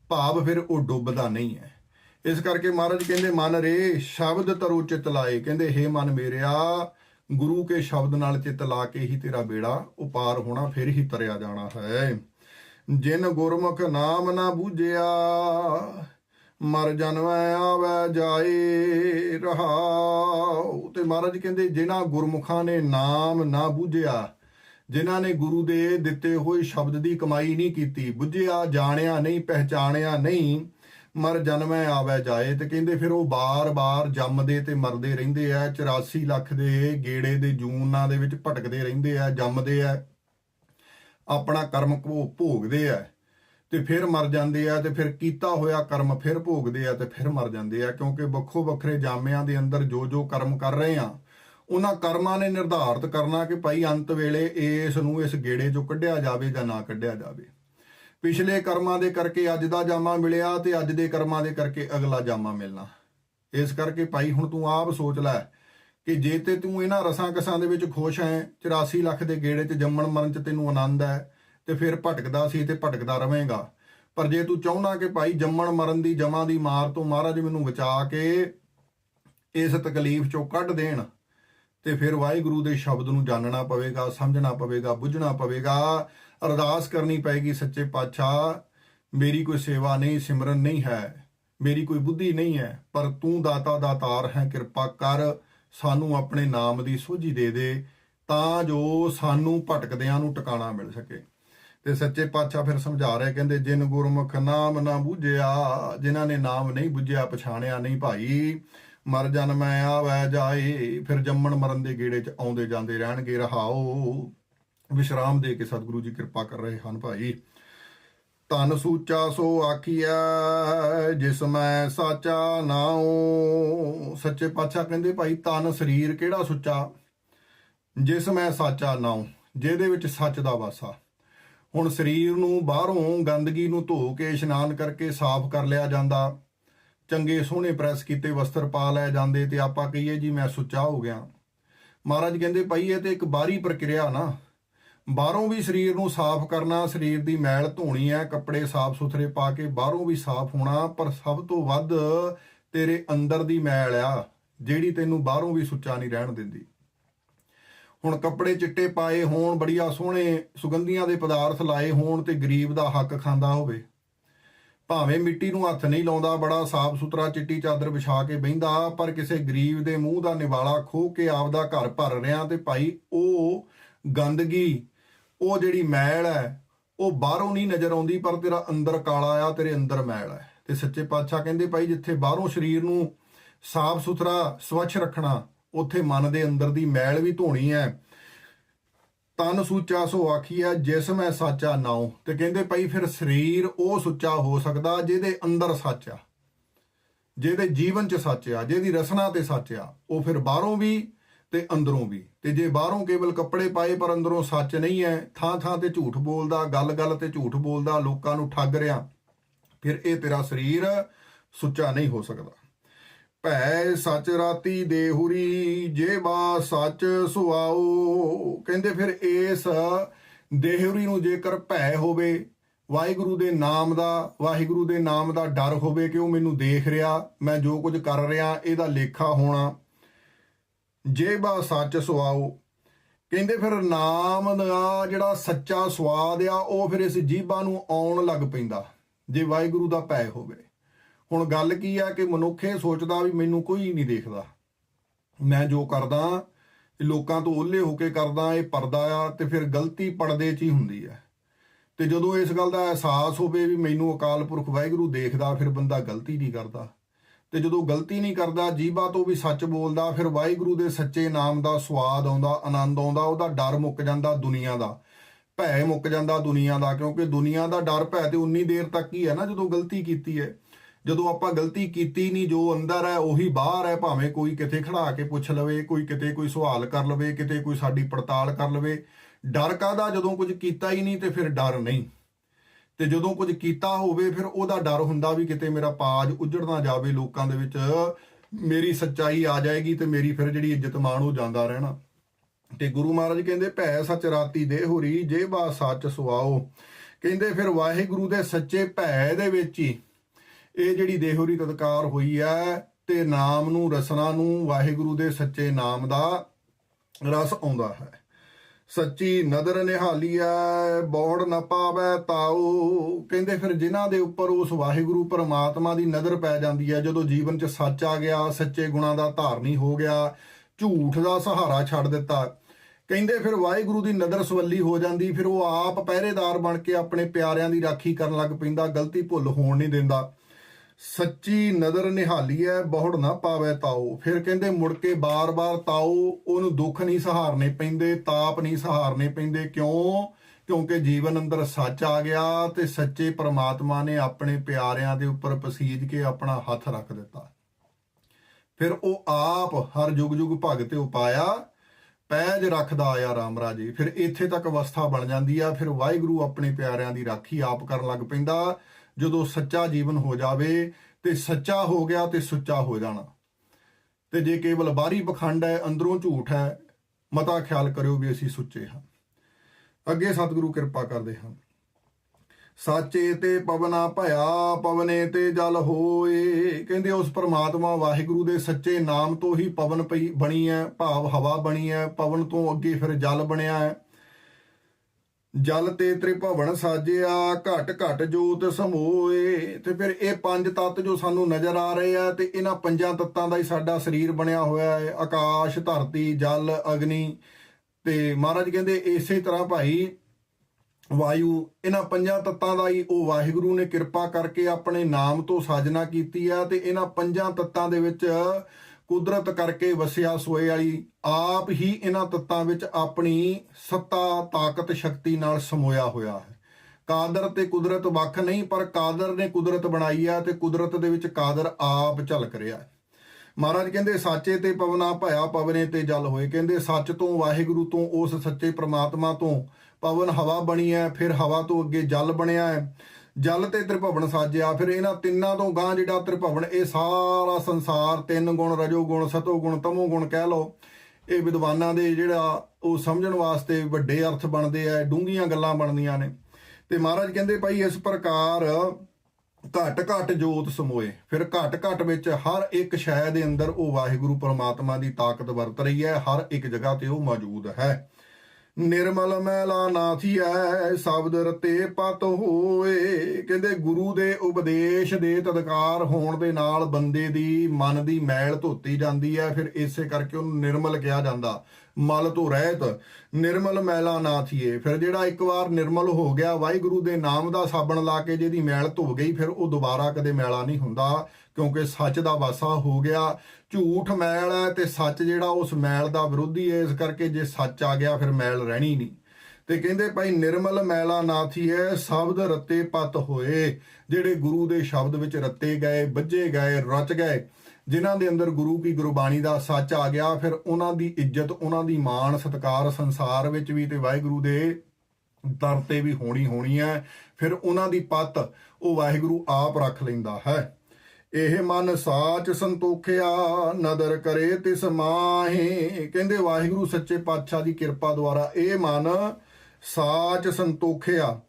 ਭਾਵ ਫਿਰ ਉਹ ਡੁੱਬਦਾ ਨਹੀਂ ਹੈ। ਇਸ ਕਰਕੇ ਮਹਾਰਾਜ ਕਹਿੰਦੇ, ਮਨ ਰੇ ਸ਼ਬਦ ਤਰੋ ਚਿਤ ਲਾਏ। ਕਹਿੰਦੇ, ਹੇ ਮਨ ਮੇਰਿਆ, ਗੁਰੂ ਕੇ ਸ਼ਬਦ ਨਾਲ ਚਿਤ ਲਾ ਕੇ ਹੀ ਤੇਰਾ ਬੇੜਾ ਉਪਾਰ ਹੋਣਾ, ਫਿਰ ਹੀ ਤਰਿਆ ਜਾਣਾ ਹੈ। ਜਿਨ ਗੁਰਮੁਖ ਨਾਮ ਨਾ ਬੂਝਿਆ, ਮਰ ਜਨਮੈ ਆਵੈ ਜਾਏ ਰਹਾਉ। ਤੇ ਮਹਾਰਾਜ ਕਹਿੰਦੇ, ਜਿਨ੍ਹਾਂ ਗੁਰਮੁਖਾਂ ਨੇ ਨਾਮ ਨਾ ਬੂਝਿਆ, ਜਿਨ੍ਹਾਂ ਨੇ ਗੁਰੂ ਦੇ ਦਿੱਤੇ ਹੋਏ ਸ਼ਬਦ ਦੀ ਕਮਾਈ ਨਹੀਂ ਕੀਤੀ, ਬੁੱਝਿਆ, ਜਾਣਿਆ ਨਹੀਂ, ਪਹਿਚਾਣਿਆ ਨਹੀਂ ਮਰ ਜਨਮੈ ਆਵੈ ਜਾਏ। ਤੇ ਕਹਿੰਦੇ ਫਿਰ ਉਹ ਬਾਰ-ਬਾਰ ਜੰਮਦੇ ਤੇ ਮਰਦੇ ਰਹਿੰਦੇ ਆ। 84 ਲੱਖ ਦੇ ਗੇੜੇ ਦੇ ਜੂਨਾਂ ਦੇ ਵਿੱਚ ਭਟਕਦੇ ਰਹਿੰਦੇ ਆ, ਜੰਮਦੇ ਆ। ਆਪਣਾ ਕਰਮ ਭੋਗਦੇ ਆ। ਤੇ ਫਿਰ ਮਰ ਜਾਂਦੇ ਆ ਤੇ ਫਿਰ ਕੀਤਾ ਹੋਇਆ ਕਰਮ ਫਿਰ ਭੋਗਦੇ ਆ ਤੇ ਫਿਰ ਮਰ ਜਾਂਦੇ ਆ। ਕਿਉਂਕਿ ਵੱਖੋ ਵੱਖਰੇ ਜਾਮਿਆਂ ਦੇ ਅੰਦਰ ਜੋ ਜੋ ਕਰਮ ਕਰ ਰਹੇ ਆ, ਉਹਨਾਂ ਕਰਮਾਂ ਨੇ ਨਿਰਧਾਰਤ ਕਰਨਾ ਕਿ ਭਾਈ ਅੰਤ ਵੇਲੇ ਇਸ ਨੂੰ ਇਸ ਗੇੜੇ ਚੋਂ ਕੱਢਿਆ ਜਾਵੇ ਜਾਂ ਨਾ ਕੱਢਿਆ ਜਾਵੇ। ਪਿਛਲੇ ਕਰਮਾਂ ਦੇ ਕਰਕੇ ਅੱਜ ਦਾ ਜਾਮਾ ਮਿਲਿਆ ਤੇ ਅੱਜ ਦੇ ਕਰਮਾਂ ਦੇ ਕਰਕੇ ਅਗਲਾ ਜਾਮਾ ਮਿਲਣਾ। ਇਸ ਕਰਕੇ ਭਾਈ ਹੁਣ ਤੂੰ ਆਪ ਸੋਚ ਲੈ ਕਿ ਜੇ ਤੇ ਤੂੰ ਇਹਨਾਂ ਰਸਾਂ ਕਸਾਂ ਦੇ ਵਿੱਚ ਖੁਸ਼ ਹੈ 84 ਲੱਖ ਦੇ ਗੇੜੇ 'ਚ ਜੰਮਣ ਮਰਨ 'ਚ ਤੈਨੂੰ ਆਨੰਦ ਹੈ ਤੇ ਫਿਰ ਭਟਕਦਾ ਸੀ ਤੇ ਭਟਕਦਾ ਰਵੇਂਗਾ। ਪਰ ਜੇ ਤੂੰ ਚਾਹੁੰਦਾ ਕਿ ਭਾਈ ਜੰਮਣ ਮਰਨ ਦੀ, ਜਮਾਂ ਦੀ ਮਾਰ ਤੋਂ ਮਹਾਰਾਜ ਮੈਨੂੰ ਬਚਾ ਕੇ ਇਸ ਤਕਲੀਫ ਚੋਂ ਕੱਢ ਦੇਣ, ਤੇ ਫਿਰ ਵਾਹਿਗੁਰੂ ਦੇ ਸ਼ਬਦ ਨੂੰ ਜਾਣਨਾ ਪਵੇਗਾ, ਸਮਝਣਾ ਪਵੇਗਾ, ਬੁੱਝਣਾ ਪਵੇਗਾ ਅਰਦਾਸ ਕਰਨੀ ਪਏਗੀ ਸੱਚੇ ਪਾਤਸ਼ਾਹ, ਮੇਰੀ ਕੋਈ ਸੇਵਾ ਨਹੀਂ, ਸਿਮਰਨ ਨਹੀਂ ਹੈ, ਮੇਰੀ ਕੋਈ ਬੁੱਧੀ ਨਹੀਂ ਹੈ, ਪਰ ਤੂੰ ਦਾਤਾ ਦਾਤਾਰ ਹੈ, ਕਿਰਪਾ ਕਰ, ਸਾਨੂੰ ਆਪਣੇ ਨਾਮ ਦੀ ਸੋਝੀ ਦੇ ਦੇ, ਤਾਂ ਜੋ ਸਾਨੂੰ ਭਟਕਦਿਆਂ ਨੂੰ ਟਿਕਾਣਾ ਮਿਲ ਸਕੇ। ਤੇ ਸੱਚੇ ਪਾਤਸ਼ਾਹ ਫਿਰ ਸਮਝਾ ਰਹੇ, ਕਹਿੰਦੇ, ਜਿਨ ਗੁਰਮੁਖ ਨਾਮ ਨਾ ਬੁੱਝਿਆ, ਜਿਨ੍ਹਾਂ ਨੇ ਨਾਮ ਨਹੀਂ ਬੁੱਝਿਆ, ਪਛਾਣਿਆ ਨਹੀਂ ਭਾਈ, ਮਰ ਜਨਮੈ ਆਵੈ ਜਾਏ, ਫਿਰ ਜੰਮਣ ਮਰਨ ਦੇ ਗੇੜੇ 'ਚ ਆਉਂਦੇ ਜਾਂਦੇ ਰਹਿਣਗੇ, ਰਹਾਓ। ਵਿਸ਼ਰਾਮ ਦੇ ਕੇ ਸਤਿਗੁਰੂ ਜੀ ਕਿਰਪਾ ਕਰ ਰਹੇ ਹਨ ਭਾਈ। ਤਨ ਸੂਚਾ ਸੋ ਆਖੀਐ, ਜਿਸ ਮੈਂ ਸਾਚਾ ਨਾਉ ਸੱਚੇ ਪਾਤਸ਼ਾਹ ਕਹਿੰਦੇ ਭਾਈ ਤਨ ਸਰੀਰ ਕਿਹੜਾ ਸੁੱਚਾ? ਜਿਸ ਮੈਂ ਸਾਚਾ ਨਾਉ ਜਿਹਦੇ ਵਿੱਚ ਸੱਚ ਦਾ ਵਾਸਾ। ਹੁਣ ਸਰੀਰ ਨੂੰ ਬਾਹਰੋਂ ਗੰਦਗੀ ਨੂੰ ਧੋ ਕੇ ਇਸ਼ਨਾਨ ਕਰਕੇ ਸਾਫ਼ ਕਰ ਲਿਆ ਜਾਂਦਾ। ਚੰਗੇ ਸੋਹਣੇ ਪ੍ਰੈਸ ਕੀਤੇ ਵਸਤਰ ਪਾ ਲਏ ਜਾਂਦੇ ਤੇ ਆਪਾਂ ਕਹੀਏ ਜੀ ਮੈਂ ਸੁੱਚਾ ਹੋ ਗਿਆ। ਮਹਾਰਾਜ ਕਹਿੰਦੇ ਭਾਈ, ਇਹ ਤੇ ਇੱਕ ਬਾਹਰੀ ਪ੍ਰਕਿਰਿਆ ਨਾ। ਬਾਹਰੋਂ ਵੀ ਸਰੀਰ ਨੂੰ ਸਾਫ਼ ਕਰਨਾ, ਸਰੀਰ ਦੀ ਮੈਲ ਧੋਣੀ ਹੈ, ਕੱਪੜੇ ਸਾਫ਼ ਸੁਥਰੇ ਪਾ ਕੇ ਬਾਹਰੋਂ ਵੀ ਸਾਫ਼ ਹੋਣਾ, ਪਰ ਸਭ ਤੋਂ ਵੱਧ ਤੇਰੇ ਅੰਦਰ ਦੀ ਮੈਲ ਆ, ਜਿਹੜੀ ਤੈਨੂੰ ਬਾਹਰੋਂ ਵੀ ਸੁੱਚਾ ਨਹੀਂ ਰਹਿਣ ਦਿੰਦੀ। ਹੁਣ ਕੱਪੜੇ ਚਿੱਟੇ ਪਾਏ ਹੋਣ, ਬੜੀਆ ਸੋਹਣੇ ਸੁਗੰਧੀਆਂ ਦੇ ਪਦਾਰਥ ਲਾਏ ਹੋਣ ਤੇ ਗਰੀਬ ਦਾ ਹੱਕ ਖਾਂਦਾ ਹੋਵੇ। ਭਾਵੇਂ ਮਿੱਟੀ ਨੂੰ ਹੱਥ ਨਹੀਂ ਲਾਉਂਦਾ, ਬੜਾ ਸਾਫ਼ ਸੁਥਰਾ ਚਿੱਟੀ ਚਾਦਰ ਵਿਛਾ ਕੇ ਬਹਿੰਦਾ, ਪਰ ਕਿਸੇ ਗਰੀਬ ਦੇ ਮੂੰਹ ਦਾ ਨਿਵਾਲਾ ਖੋ ਕੇ ਆਪਦਾ ਘਰ ਭਰ ਰਿਆਂ ਤੇ ਭਾਈ ਉਹ ਗੰਦਗੀ ਉਹ ਜਿਹੜੀ ਮੈਲ ਹੈ, ਉਹ ਬਾਹਰੋਂ ਨਹੀਂ ਨਜ਼ਰ ਆਉਂਦੀ, ਪਰ ਤੇਰਾ ਅੰਦਰ ਕਾਲਾ ਆ, ਤੇਰੇ ਅੰਦਰ ਮੈਲ ਹੈ। ਤੇ ਸੱਚੇ ਪਾਤਸ਼ਾਹ ਕਹਿੰਦੇ ਭਾਈ, ਜਿੱਥੇ ਬਾਹਰੋਂ ਸਰੀਰ ਨੂੰ ਸਾਫ਼ ਸੁਥਰਾ, ਸਵੱਛ ਰੱਖਣਾ, ਉੱਥੇ ਮਨ ਦੇ ਅੰਦਰ ਦੀ ਮੈਲ ਵੀ ਧੋਣੀ ਹੈ। ਤਨ ਸੁੱਚਾ ਸੋ ਆਖੀਆ ਜਿਸਮ ਹੈ ਸਾਚਾ ਨਾਉ ਤੇ ਕਹਿੰਦੇ ਭਾਈ, ਫਿਰ ਸਰੀਰ ਉਹ ਸੁੱਚਾ ਹੋ ਸਕਦਾ, ਜਿਹਦੇ ਅੰਦਰ ਸੱਚ ਆ। ਜਿਹਦੇ ਜੀਵਨ ਚ ਸੱਚ ਆ, ਜਿਹਦੀ ਰਸਨਾ ਤੇ ਸੱਚ ਆ। ਉਹ ਫਿਰ ਬਾਹਰੋਂ ਵੀ ਤੇ ਅੰਦਰੋਂ ਵੀ। ਤੇ ਜੇ ਬਾਹਰੋਂ ਕੇਵਲ ਕੱਪੜੇ ਪਾਏ ਪਰ ਅੰਦਰੋਂ ਸੱਚ ਨਹੀਂ ਹੈ ਥਾਂ ਥਾਂ ਤੇ ਝੂਠ ਬੋਲਦਾ ਗੱਲ ਗੱਲ ਤੇ ਝੂਠ ਬੋਲਦਾ, ਲੋਕਾਂ ਨੂੰ ਠੱਗ ਰਿਹਾ, ਫਿਰ ਇਹ ਤੇਰਾ ਸਰੀਰ ਸੁੱਚਾ ਨਹੀਂ ਹੋ ਸਕਦਾ। ਭੈ ਸੱਚ ਰਾਤੀ ਦੇਹੁਰੀ ਜੇ ਬਾ ਸੱਚ ਸੁਆਓ। ਕਹਿੰਦੇ ਫਿਰ ਇਸ ਦੇਹੁਰੀ ਨੂੰ ਜੇਕਰ ਭੈ ਹੋਵੇ, ਵਾਹਿਗੁਰੂ ਦੇ ਨਾਮ ਦਾ, ਵਾਹਿਗੁਰੂ ਦੇ ਨਾਮ ਦਾ ਡਰ ਹੋਵੇ ਕਿ ਉਹ ਮੈਨੂੰ ਦੇਖ ਰਿਹਾ, ਮੈਂ ਜੋ ਕੁਝ ਕਰ ਰਿਹਾ, ਇਹਦਾ ਲੇਖਾ ਹੋਣਾ ਜੇ ਬਾ ਸੱਚ ਸੁਆਓ। ਕਹਿੰਦੇ ਫਿਰ ਨਾਮ ਦਾ ਜਿਹੜਾ ਸੱਚਾ ਸਵਾਦ ਆ, ਉਹ ਫਿਰ ਇਸ ਜੀਬਾਂ ਨੂੰ ਆਉਣ ਲੱਗ ਪੈਂਦਾ, ਜੇ ਵਾਹਿਗੁਰੂ ਦਾ ਭੈ ਹੋਵੇ। ਹੁਣ ਗੱਲ ਕੀ ਆ ਕਿ ਮਨੁੱਖ ਇਹ ਸੋਚਦਾ ਵੀ ਮੈਨੂੰ ਕੋਈ ਨਹੀਂ ਦੇਖਦਾ। ਮੈਂ ਜੋ ਕਰਦਾ ਲੋਕਾਂ ਤੋਂ ਓਲੇ ਹੋ ਕੇ ਕਰਦਾ, ਇਹ ਪਰਦਾ ਆ ਤੇ ਫਿਰ ਗਲਤੀ ਪਰਦੇ 'ਚ ਹੀ ਹੁੰਦੀ ਆ। ਤੇ ਜਦੋਂ ਇਸ ਗੱਲ ਦਾ ਅਹਿਸਾਸ ਹੋਵੇ ਵੀ ਮੈਨੂੰ ਅਕਾਲ ਪੁਰਖ ਵਾਹਿਗੁਰੂ ਦੇਖਦਾ, ਫਿਰ ਬੰਦਾ ਗਲਤੀ ਨਹੀਂ ਕਰਦਾ। ਤੇ ਜਦੋਂ ਗਲਤੀ ਨਹੀਂ ਕਰਦਾ, ਜੀਬਾ ਤੋਂ ਵੀ ਸੱਚ ਬੋਲਦਾ, ਫਿਰ ਵਾਹਿਗੁਰੂ ਦੇ ਸੱਚੇ ਨਾਮ ਦਾ ਸਵਾਦ ਆਉਂਦਾ, ਆਨੰਦ ਆਉਂਦਾ, ਉਹਦਾ ਡਰ ਮੁੱਕ ਜਾਂਦਾ ਦੁਨੀਆ ਦਾ, ਭੈ ਮੁੱਕ ਜਾਂਦਾ ਦੁਨੀਆ ਦਾ, ਕਿਉਂਕਿ ਦੁਨੀਆ ਦਾ ਡਰ, ਭੈ ਤੇ ਉਨੀ ਦੇਰ ਤੱਕ ਹੀ ਹੈ ਨਾ ਜਦੋਂ ਗਲਤੀ ਕੀਤੀ ਹੈ। ਜਦੋਂ ਆਪਾਂ ਗਲਤੀ ਕੀਤੀ ਨਹੀਂ, ਜੋ ਅੰਦਰ ਹੈ, ਉਹੀ ਬਾਹਰ ਹੈ, ਭਾਵੇਂ ਕੋਈ ਕਿਤੇ ਖੜਾ ਕੇ ਪੁੱਛ ਲਵੇ, ਕੋਈ ਕਿਤੇ ਕੋਈ ਸਵਾਲ ਕਰ ਲਵੇ, ਕਿਤੇ ਕੋਈ ਸਾਡੀ ਪੜਤਾਲ ਕਰ ਲਵੇ, ਡਰ ਕਾਦਾ ਜਦੋਂ ਕੁਝ ਕੀਤਾ ਹੀ ਨਹੀਂ ਤੇ ਫਿਰ ਡਰ ਨਹੀਂ। ਤੇ ਜਦੋਂ ਕੁਝ ਕੀਤਾ ਹੋਵੇ, ਫਿਰ ਉਹਦਾ ਡਰ ਹੁੰਦਾ ਵੀ ਕਿਤੇ ਮੇਰਾ ਪਾਜ ਉੱਜੜ ਨਾ ਜਾਵੇ ਲੋਕਾਂ ਦੇ ਵਿੱਚ। ਮੇਰੀ ਸੱਚਾਈ ਆ ਜਾਏਗੀ ਤੇ ਮੇਰੀ ਫਿਰ ਜਿਹੜੀ ਇੱਜ਼ਤ ਮਾਣ ਉਹ ਜਾਂਦਾ ਰਹਿਣਾ। ਤੇ ਗੁਰੂ ਮਹਾਰਾਜ ਕਹਿੰਦੇ, ਭੈ ਸੱਚ ਰਾਤੀ ਦੇ ਹੋਰੀ, ਜੇ ਬਾ ਸੱਚ ਸੁਆਓ। ਕਹਿੰਦੇ ਫਿਰ ਵਾਹਿਗੁਰੂ ਦੇ ਸੱਚੇ ਭੈ ਦੇ ਵਿੱਚ ਹੀ ਇਹ ਜਿਹੜੀ ਦੇਹੋਰੀ ਤਦਕਾਰ ਹੋਈ ਹੈ ਤੇ ਨਾਮ ਨੂੰ, ਰਸਨਾ ਨੂੰ ਵਾਹਿਗੁਰੂ ਦੇ ਸੱਚੇ ਨਾਮ ਦਾ ਰਸ ਆਉਂਦਾ ਹੈ। ਸੱਚੀ ਨਦਰ ਨਿਹਾਲੀਐ ਬੌੜ ਨਾ ਪਾਵੈ ਤਾਉ। ਕਹਿੰਦੇ ਫਿਰ ਜਿਨ੍ਹਾਂ ਦੇ ਉੱਪਰ ਉਸ ਵਾਹਿਗੁਰੂ ਪਰਮਾਤਮਾ ਦੀ ਨਜ਼ਰ ਪੈ ਜਾਂਦੀ ਹੈ ਜਦੋਂ ਜੀਵਨ 'ਚ ਸੱਚ ਆ ਗਿਆ, ਸੱਚੇ ਗੁਣਾਂ ਦਾ ਧਾਰਨੀ ਹੋ ਗਿਆ, ਝੂਠ ਦਾ ਸਹਾਰਾ ਛੱਡ ਦਿੱਤਾ। ਕਹਿੰਦੇ ਫਿਰ ਵਾਹਿਗੁਰੂ ਦੀ ਨਜ਼ਰ ਸਵੱਲੀ ਹੋ ਜਾਂਦੀ, ਫਿਰ ਉਹ ਆਪ ਪਹਿਰੇਦਾਰ ਬਣ ਕੇ ਆਪਣੇ ਪਿਆਰਿਆਂ ਦੀ ਰਾਖੀ ਕਰਨ ਲੱਗ ਪੈਂਦਾ, ਗਲਤੀ ਭੁੱਲ ਹੋਣ ਨਹੀਂ ਦਿੰਦਾ। ਸੱਚੀ ਨਦਰ ਨਿਹਾਲੀਐ ਬਹੁੜ ਨਾ ਪਾਵੇ ਤਾਉ ਫਿਰ ਕਹਿੰਦੇ ਮੁੜ ਕੇ ਬਾਰ-ਬਾਰ ਤਾਉ ਉਹਨੂੰ ਦੁੱਖ ਨਹੀਂ ਸਹਾਰਨੇ ਪੈਂਦੇ, ਤਾਪ ਨਹੀਂ ਸਹਾਰਨੇ ਪੈਂਦੇ। ਕਿਉਂ? ਕਿਉਂਕਿ ਜੀਵਨ ਅੰਦਰ ਸੱਚ ਆ ਗਿਆ ਤੇ ਸੱਚੇ ਪ੍ਰਮਾਤਮਾ ਨੇ ਆਪਣੇ ਪਿਆਰਿਆਂ ਦੇ ਉੱਪਰ ਪਸੀਜ ਕੇ ਆਪਣਾ ਹੱਥ ਰੱਖ ਦਿੱਤਾ। ਫਿਰ ਉਹ ਆਪ ਹਰ ਯੁਗ ਯੁਗ ਭਗਤ ਉਪਾਇਆ, ਪੈਜ ਰੱਖਦਾ ਆਇਆ ਰਾਮ ਰਾਜੇ ਫਿਰ ਇੱਥੇ ਤੱਕ ਅਵਸਥਾ ਬਣ ਜਾਂਦੀ ਆ, ਫਿਰ ਵਾਹਿਗੁਰੂ ਆਪਣੇ ਪਿਆਰਿਆਂ ਦੀ ਰਾਖੀ ਆਪ ਕਰਨ ਲੱਗ ਪੈਂਦਾ। ਜਦੋਂ ਸੱਚਾ ਜੀਵਨ ਹੋ ਜਾਵੇ ਤੇ ਸੱਚਾ ਹੋ ਗਿਆ ਤੇ ਸੁੱਚਾ ਹੋ ਜਾਣਾ। ਤੇ ਜੇ ਕੇਵਲ ਬਾਹਰੀ ਪਖੰਡ ਹੈ, ਅੰਦਰੋਂ ਝੂਠ ਹੈ, ਮਤਾ ਖਿਆਲ ਕਰਿਓ ਵੀ ਅਸੀਂ ਸੁੱਚੇ ਹਾਂ। ਅੱਗੇ ਸਤਿਗੁਰੂ ਕਿਰਪਾ ਕਰਦੇ ਹਨ ਸਾਚੇ ਤੇ ਪਵਨਾ ਭਇਆ, ਪਵਨੇ ਤੇ ਜਲ ਹੋਏ, ਕਹਿੰਦੇ ਉਸ ਪਰਮਾਤਮਾ ਵਾਹਿਗੁਰੂ ਦੇ ਸੱਚੇ ਨਾਮ ਤੋਂ ਹੀ ਪਵਨ ਪਈ ਬਣੀ ਹੈ, ਭਾਵ ਹਵਾ ਬਣੀ ਹੈ, ਪਵਨ ਤੋਂ ਅੱਗੇ ਫਿਰ ਜਲ ਬਣਿਆ ਹੈ। ਜਲ ਤੇ ਤ੍ਰਿਭਵਨ ਸਾਜਿਆ, ਘਟ ਘਟ ਜੋਤ ਸਮੋਏ। ਤੇ ਫਿਰ ਇਹ ਪੰਜ ਤੱਤ ਜੋ ਸਾਨੂੰ ਨਜ਼ਰ ਆ ਰਹੇ ਆ, ਤੇ ਇਹਨਾਂ ਪੰਜਾਂ ਤੱਤਾਂ ਦਾ ਹੀ ਸਾਡਾ ਸਰੀਰ ਬਣਿਆ ਹੋਇਆ ਹੈ। ਆਕਾਸ਼, ਧਰਤੀ, ਜਲ, ਅਗਨੀ। ਤੇ ਮਹਾਰਾਜ ਕਹਿੰਦੇ ਇਸੇ ਤਰ੍ਹਾਂ ਭਾਈ ਵਾਯੂ, ਇਹਨਾਂ ਪੰਜਾਂ ਤੱਤਾਂ ਦਾ ਹੀ ਉਹ ਵਾਹਿਗੁਰੂ ਨੇ ਕਿਰਪਾ ਕਰਕੇ ਆਪਣੇ ਨਾਮ ਤੋਂ ਸਾਜਨਾ ਕੀਤੀ ਆ, ਤੇ ਇਹਨਾਂ ਪੰਜਾਂ ਤੱਤਾਂ ਦੇ ਵਿੱਚ ਕੁਦਰਤ ਕਰਕੇ ਵਸਿਆ ਸੋਏ ਵਾਲੀ ਆਪ ਹੀ ਇਹਨਾਂ ਤੱਤਾਂ ਵਿੱਚ ਆਪਣੀ ਸੱਤਾ, ਤਾਕਤ, ਸ਼ਕਤੀ ਨਾਲ ਸਮੋਇਆ ਹੋਇਆ ਹੈ। ਕਾਦਰ ਤੇ ਕੁਦਰਤ ਵੱਖ ਨਹੀਂ, ਪਰ ਕਾਦਰ ਨੇ ਕੁਦਰਤ ਬਣਾਈ ਆ ਤੇ ਕੁਦਰਤ ਦੇ ਵਿੱਚ ਕਾਦਰ ਆਪ ਝਲਕ ਰਿਹਾ ਹੈ। ਮਹਾਰਾਜ ਕਹਿੰਦੇ, ਸਾਚੇ ਤੇ ਪਵਨਾ ਭਇਆ ਪਵਨੇ ਤੇ ਜਲ ਹੋਏ। ਕਹਿੰਦੇ, ਸੱਚ ਤੋਂ, ਵਾਹਿਗੁਰੂ ਤੋਂ, ਉਸ ਸੱਚੇ ਪ੍ਰਮਾਤਮਾ ਤੋਂ ਪਵਨ ਹਵਾ ਬਣੀ ਹੈ, ਫਿਰ ਹਵਾ ਤੋਂ ਅੱਗੇ ਜਲ ਬਣਿਆ ਹੈ। ਜਲ ਤੇ ਤ੍ਰਿਭਵਨ ਸਾਜਿਆ, ਫਿਰ ਇਹਨਾਂ ਤਿੰਨਾਂ ਤੋਂ ਗਾਂ ਜਿਹੜਾ ਤ੍ਰਿਭਵਨ, ਇਹ ਸਾਰਾ ਸੰਸਾਰ ਤਿੰਨ ਗੁਣ, ਰਜੋ ਗੁਣ, ਸਤੋ ਗੁਣ, ਤਮੋ ਗੁਣ ਕਹਿ ਲਓ, ਇਹ ਵਿਦਵਾਨਾਂ ਦੇ ਜਿਹੜਾ ਉਹ ਸਮਝਣ ਵਾਸਤੇ ਵੱਡੇ ਅਰਥ ਬਣਦੇ ਆ ਡੂੰਘੀਆਂ ਗੱਲਾਂ ਬਣਦੀਆਂ ਨੇ। ਤੇ ਮਹਾਰਾਜ ਕਹਿੰਦੇ ਭਾਈ, ਇਸ ਪ੍ਰਕਾਰ ਘਟ ਘਟ ਜੋਤ ਸਮੋਏ। ਫਿਰ ਘਟ ਘਟ ਵਿੱਚ ਹਰ ਇੱਕ ਸ਼ੈ ਦੇ ਅੰਦਰ ਉਹ ਵਾਹਿਗੁਰੂ ਪਰਮਾਤਮਾ ਦੀ ਤਾਕਤ ਵਰਤ ਰਹੀ ਹੈ, ਹਰ ਇੱਕ ਜਗ੍ਹਾ ਤੇ ਉਹ ਮੌਜੂਦ ਹੈ। ਨਿਰਮਲ ਮੈਲਾ ਨਾਥੀਐ ਸ਼ਬਦ ਰਤੇ ਪਤ ਹੋਏ। ਕਹਿੰਦੇ ਗੁਰੂ ਦੇ ਉਪਦੇਸ਼ ਦੇ ਤਦਕਾਰ ਹੋਣ ਦੇ ਨਾਲ ਬੰਦੇ ਦੀ ਮਨ ਦੀ ਮੈਲ ਧੋਤੀ ਜਾਂਦੀ ਹੈ ਫਿਰ ਇਸੇ ਕਰਕੇ ਉਹਨੂੰ ਨਿਰਮਲ ਕਿਹਾ ਜਾਂਦਾ। ਮਲ ਤੋਂ ਰਹਿਤ, ਨਿਰਮਲ ਮੈਲਾ ਨਾਥੀਏ ਫਿਰ ਜਿਹੜਾ ਇੱਕ ਵਾਰ ਨਿਰਮਲ ਹੋ ਗਿਆ, ਵਾਹਿਗੁਰੂ ਦੇ ਨਾਮ ਦਾ ਸਾਬਣ ਲਾ ਕੇ ਜਿਹਦੀ ਮੈਲ ਧੋ ਗਈ, ਫਿਰ ਉਹ ਦੁਬਾਰਾ ਕਦੇ ਮੈਲਾ ਨਹੀਂ ਹੁੰਦਾ। ਕਿਉਂਕਿ ਸੱਚ ਦਾ ਵਾਸਾ ਹੋ ਗਿਆ, ਝੂਠ ਮੈਲ ਹੈ ਤੇ ਸੱਚ ਜਿਹੜਾ ਉਸ ਮੈਲ ਦਾ ਵਿਰੋਧੀ ਹੈ, ਇਸ ਕਰਕੇ ਜੇ ਸੱਚ ਆ ਗਿਆ ਫਿਰ ਮੈਲ ਰਹਿਣੀ ਨਹੀਂ। ਤੇ ਕਹਿੰਦੇ ਭਾਈ ਨਿਰਮਲ ਮੈਲਾ ਨਾਥੀ ਹੈ, ਸ਼ਬਦ ਰੱਤੇ ਪਤ ਹੋਏ, ਜਿਹੜੇ ਗੁਰੂ ਦੇ ਸ਼ਬਦ ਵਿੱਚ ਰੱਤੇ ਗਏ, ਵੱਜੇ ਗਏ, ਰਚ ਗਏ, ਜਿਨ੍ਹਾਂ ਦੇ ਅੰਦਰ ਗੁਰੂ ਕੀ ਗੁਰਬਾਣੀ ਦਾ ਸੱਚ ਆ ਗਿਆ, ਫਿਰ ਉਹਨਾਂ ਦੀ ਇੱਜ਼ਤ, ਉਹਨਾਂ ਦੀ ਮਾਣ, ਸਤਕਾਰ ਸੰਸਾਰ ਵਿੱਚ ਵੀ ਤੇ ਵਾਹਿਗੁਰੂ ਦੇ ਦਰ ਤੇ ਵੀ ਹੋਣੀ ਹੋਣੀ ਹੈ, ਫਿਰ ਉਹਨਾਂ ਦੀ ਪਤ ਉਹ ਵਾਹਿਗੁਰੂ ਆਪ ਰੱਖ ਲੈਂਦਾ ਹੈ। ਇਹ ਮਨ ਸਾਚ ਸੰਤੋਖਿਆ, ਨਦਰ ਕਰੇ ਤਿਸ ਮਾਹੇ। ਕਹਿੰਦੇ ਵਾਹਿਗੁਰੂ ਸੱਚੇ ਪਾਤਸ਼ਾਹ ਦੀ ਕਿਰਪਾ ਦੁਆਰਾ ਇਹ ਮਨ ਸਾਚ ਸੰਤੋਖਿਆ।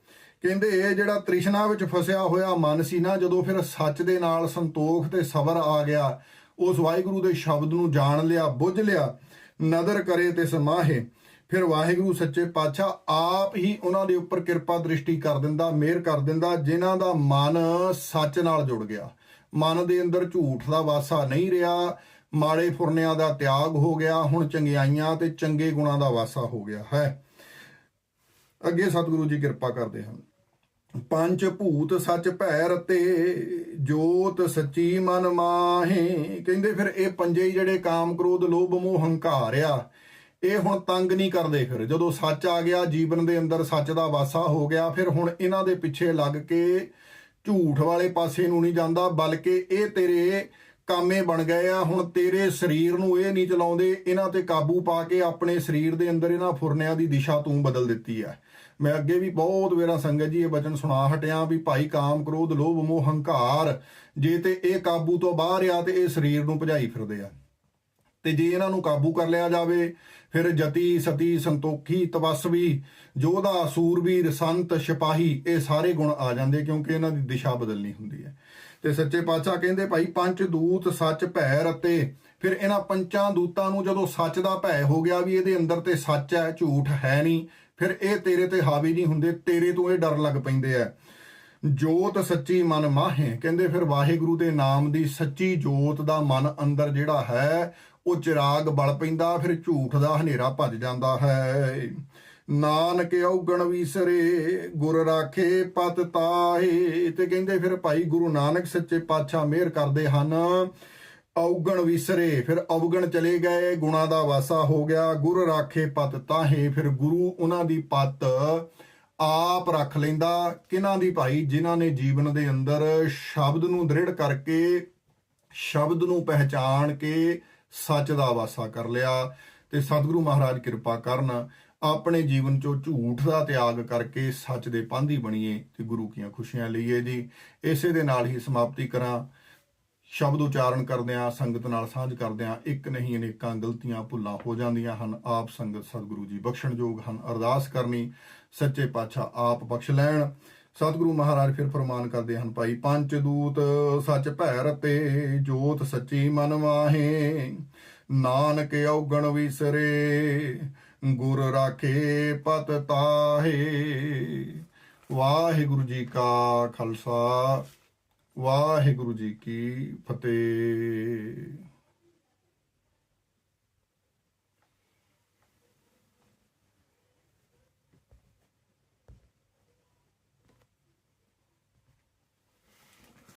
ਕਹਿੰਦੇ ਇਹ ਜਿਹੜਾ ਤ੍ਰਿਸ਼ਨਾ ਵਿੱਚ ਫਸਿਆ ਹੋਇਆ ਮਨ ਸੀ ਨਾ, ਜਦੋਂ ਫਿਰ ਸੱਚ ਦੇ ਨਾਲ ਸੰਤੋਖ ਤੇ ਸਬਰ ਆ ਗਿਆ, ਉਸ ਵਾਹਿਗੁਰੂ ਦੇ ਸ਼ਬਦ ਨੂੰ ਜਾਣ ਲਿਆ, ਬੁੱਝ ਲਿਆ, ਨਦਰ ਕਰੇ ਤੇ ਸਮਾਹੇ ਫਿਰ ਵਾਹਿਗੁਰੂ ਸੱਚੇ ਪਾਤਸ਼ਾਹ ਆਪ ਹੀ ਉਹਨਾਂ ਦੇ ਉੱਪਰ ਕਿਰਪਾ ਦ੍ਰਿਸ਼ਟੀ ਕਰ ਦਿੰਦਾ, ਮਿਹਰ ਕਰ ਦਿੰਦਾ, ਜਿਨ੍ਹਾਂ ਦਾ ਮਨ ਸੱਚ ਨਾਲ ਜੁੜ ਗਿਆ। ਮਨ ਦੇ ਅੰਦਰ ਝੂਠ ਦਾ ਵਾਸਾ ਨਹੀਂ ਰਿਹਾ, ਮਾੜੇ ਫੁਰਨਿਆਂ ਦਾ ਤਿਆਗ ਹੋ ਗਿਆ, ਹੁਣ ਚੰਗਿਆਈਆਂ ਤੇ ਚੰਗੇ ਗੁਣਾਂ ਦਾ ਵਾਸਾ ਹੋ ਗਿਆ ਹੈ। ਅੱਗੇ ਸਤਿਗੁਰੂ ਜੀ ਕਿਰਪਾ ਕਰਦੇ ਹਨ। ਪੰਜ ਭੂਤ ਸੱਚ ਭੈ ਰਤੇ ਜੋਤ ਸੱਚੀ ਮਨ ਮਾਹੇ। ਕਹਿੰਦੇ ਫਿਰ ਇਹ ਪੰਜੇ ਜਿਹੜੇ ਕਾਮ ਕ੍ਰੋਧ, ਲੋਭ, ਮੋਹ, ਹੰਕਾਰ ਆ, ਇਹ ਹੁਣ ਤੰਗ ਨਹੀਂ ਕਰਦੇ ਫਿਰ। ਜਦੋਂ ਸੱਚ ਆ ਗਿਆ, ਜੀਵਨ ਦੇ ਅੰਦਰ ਸੱਚ ਦਾ ਵਾਸਾ ਹੋ ਗਿਆ, ਫਿਰ ਹੁਣ ਇਹਨਾਂ ਦੇ ਪਿੱਛੇ ਲੱਗ ਕੇ ਝੂਠ ਵਾਲੇ ਪਾਸੇ ਨੂੰ ਨਹੀਂ ਜਾਂਦਾ, ਬਲਕਿ ਇਹ ਤੇਰੇ ਕਾਮੇ ਬਣ ਗਏ ਆ। ਹੁਣ ਤੇਰੇ ਸਰੀਰ ਨੂੰ ਇਹ ਨਹੀਂ ਚਲਾਉਂਦੇ, ਇਹਨਾਂ ਤੇ ਕਾਬੂ ਪਾ ਕੇ ਆਪਣੇ ਸਰੀਰ ਦੇ ਅੰਦਰ ਇਹਨਾਂ ਫੁਰਨਿਆਂ ਦੀ ਦਿਸ਼ਾ ਤੂੰ ਬਦਲ ਦਿੱਤੀ ਹੈ ਮੈਂ ਅੱਗੇ ਵੀ ਬਹੁਤ ਵੇਰਾ ਸੰਗਤ ਜੀ ਇਹ ਬਚਨ ਸੁਣਾ ਹਟਿਆ ਵੀ ਭਾਈ ਕਾਮ ਕ੍ਰੋਧ, ਲੋਭ, ਮੋਹ, ਹੰਕਾਰ, ਜੇ ਤੇ ਇਹ ਕਾਬੂ ਤੋਂ ਬਾਹਰ ਆ ਤੇ ਇਹ ਸਰੀਰ ਨੂੰ ਭਜਾਈ ਫਿਰਦੇ ਆ। ਤੇ ਜੇ ਇਹਨਾਂ ਨੂੰ ਕਾਬੂ ਕਰ ਲਿਆ ਜਾਵੇ ਫਿਰ ਜਤੀ ਸਤੀ ਸੰਤੋਖੀ ਤਪਸਵੀ ਜੋਧਾ ਸੂਰਬੀਰ ਸੰਤ ਸਿਪਾਹੀ, ਇਹ ਸਾਰੇ ਗੁਣ ਆ ਜਾਂਦੇ ਕਿਉਂਕਿ ਇਹਨਾਂ ਦੀ ਦਿਸ਼ਾ ਬਦਲਣੀ ਹੁੰਦੀ ਹੈ। ਤੇ ਸੱਚੇ ਪਾਤਸ਼ਾਹ ਕਹਿੰਦੇ ਭਾਈ, ਪੰਜ ਦੂਤ ਸੱਚ ਭੈ ਰਤੇ ਫਿਰ ਇਹਨਾਂ ਪੰਚਾਂ ਦੂਤਾਂ ਨੂੰ ਜਦੋਂ ਸੱਚ ਦਾ ਭੈ ਹੋ ਗਿਆ ਵੀ ਇਹਦੇ ਅੰਦਰ ਤੇ ਸੱਚ ਹੈ, ਝੂਠ ਹੈ ਨਹੀਂ, ਫਿਰ ਇਹ ਤੇਰੇ ਤੇ ਹਾਵੀ ਨਹੀਂ ਹੁੰਦੇ, ਤੇਰੇ ਤੋਂ ਇਹ ਡਰ ਲੱਗ ਪੈਂਦੇ ਆ। ਜੋਤ ਸੱਚੀ ਮਨ ਮਾਹੇ, ਕਹਿੰਦੇ ਫਿਰ ਵਾਹਿਗੁਰੂ ਦੇ ਨਾਮ ਦੀ ਸੱਚੀ ਜੋਤ ਦਾ ਮਨ ਅੰਦਰ ਜਿਹੜਾ ਹੈ ਉਹ ਚਿਰਾਗ ਬਲ ਪੈਂਦਾ, ਫਿਰ ਝੂਠ ਦਾ ਹਨੇਰਾ ਭੱਜ ਜਾਂਦਾ ਹੈ। ਨਾਨਕ ਔਗਣ ਵੀਸਰੇ, ਗੁਰ ਰਾਖੇ ਪਤ ਤਾਹੇ। ਤੇ ਕਹਿੰਦੇ ਫਿਰ ਭਾਈ ਗੁਰੂ ਨਾਨਕ ਸੱਚੇ ਪਾਤਸ਼ਾਹ ਮਿਹਰ ਕਰਦੇ ਹਨ। ਔਗਣ ਵਿਸਰੇ, ਫਿਰ ਔਗਣ ਚਲੇ ਗਏ, ਗੁਣਾ ਦਾ ਵਾਸਾ ਹੋ ਗਿਆ। ਗੁਰ ਰਾਖੇ ਪਤ ਤਾਹੇ, ਫਿਰ ਗੁਰੂ ਉਹਨਾਂ ਦੀ ਪਤ ਆਪ ਰੱਖ ਲੈਂਦਾ। ਕਿਹਨਾਂ ਦੀ ਭਾਈ? ਜਿਨ੍ਹਾਂ ਨੇ ਜੀਵਨ ਦੇ ਅੰਦਰ ਸ਼ਬਦ ਨੂੰ ਦ੍ਰਿੜ ਕਰਕੇ, ਸ਼ਬਦ ਨੂੰ ਪਹਿਚਾਣ ਕੇ ਸੱਚ ਦਾ ਵਾਸਾ ਕਰ ਲਿਆ ਤੇ ਸਤਿਗੁਰੂ ਮਹਾਰਾਜ ਕਿਰਪਾ ਕਰਨ ਆਪਣੇ ਜੀਵਨ ਚੋਂ ਝੂਠ ਦਾ ਤਿਆਗ ਕਰਕੇ ਸੱਚ ਦੇ ਪੰਧੀ ਬਣੀਏ ਤੇ ਗੁਰੂ ਕੀਆਂ ਖੁਸ਼ੀਆਂ ਲਈਏ ਜੀ। ਇਸੇ ਦੇ ਨਾਲ ਹੀ ਸਮਾਪਤੀ ਕਰਾਂ। ਸ਼ਬਦ ਉਚਾਰਨ ਕਰਦਿਆਂ, ਸੰਗਤ ਨਾਲ ਸਾਂਝ ਕਰਦਿਆਂ ਇੱਕ ਨਹੀਂ ਅਨੇਕਾਂ ਗਲਤੀਆਂ ਭੁੱਲਾਂ ਹੋ ਜਾਂਦੀਆਂ ਹਨ। ਆਪ ਸੰਗਤ ਸਤਿਗੁਰੂ ਜੀ ਬਖਸ਼ਣਯੋਗ ਹਨ। ਅਰਦਾਸ ਕਰਨੀ, ਸੱਚੇ ਪਾਤਸ਼ਾਹ ਆਪ ਬਖਸ਼ ਲੈਣ। ਸਤਿਗੁਰੂ ਮਹਾਰਾਜ ਫਿਰ ਫਰਮਾਨ ਕਰਦੇ ਹਨ, ਭਾਈ ਪੰਜ ਦੂਤ ਸੱਚ ਭੈਰ ਰਤੇ ਜੋਤ ਸੱਚੀ ਮਨ ਮਾਹੇ। ਨਾਨਕ ਔਗਣ ਵਿਸਰੇ, ਗੁਰ ਰਾਖੇ ਪਤ ਤਾਹੇ। ਵਾਹਿਗੁਰੂ ਜੀ ਕਾ ਖਾਲਸਾ, ਵਾਹਿਗੁਰੂ ਜੀ ਕੀ ਫਤਿਹ।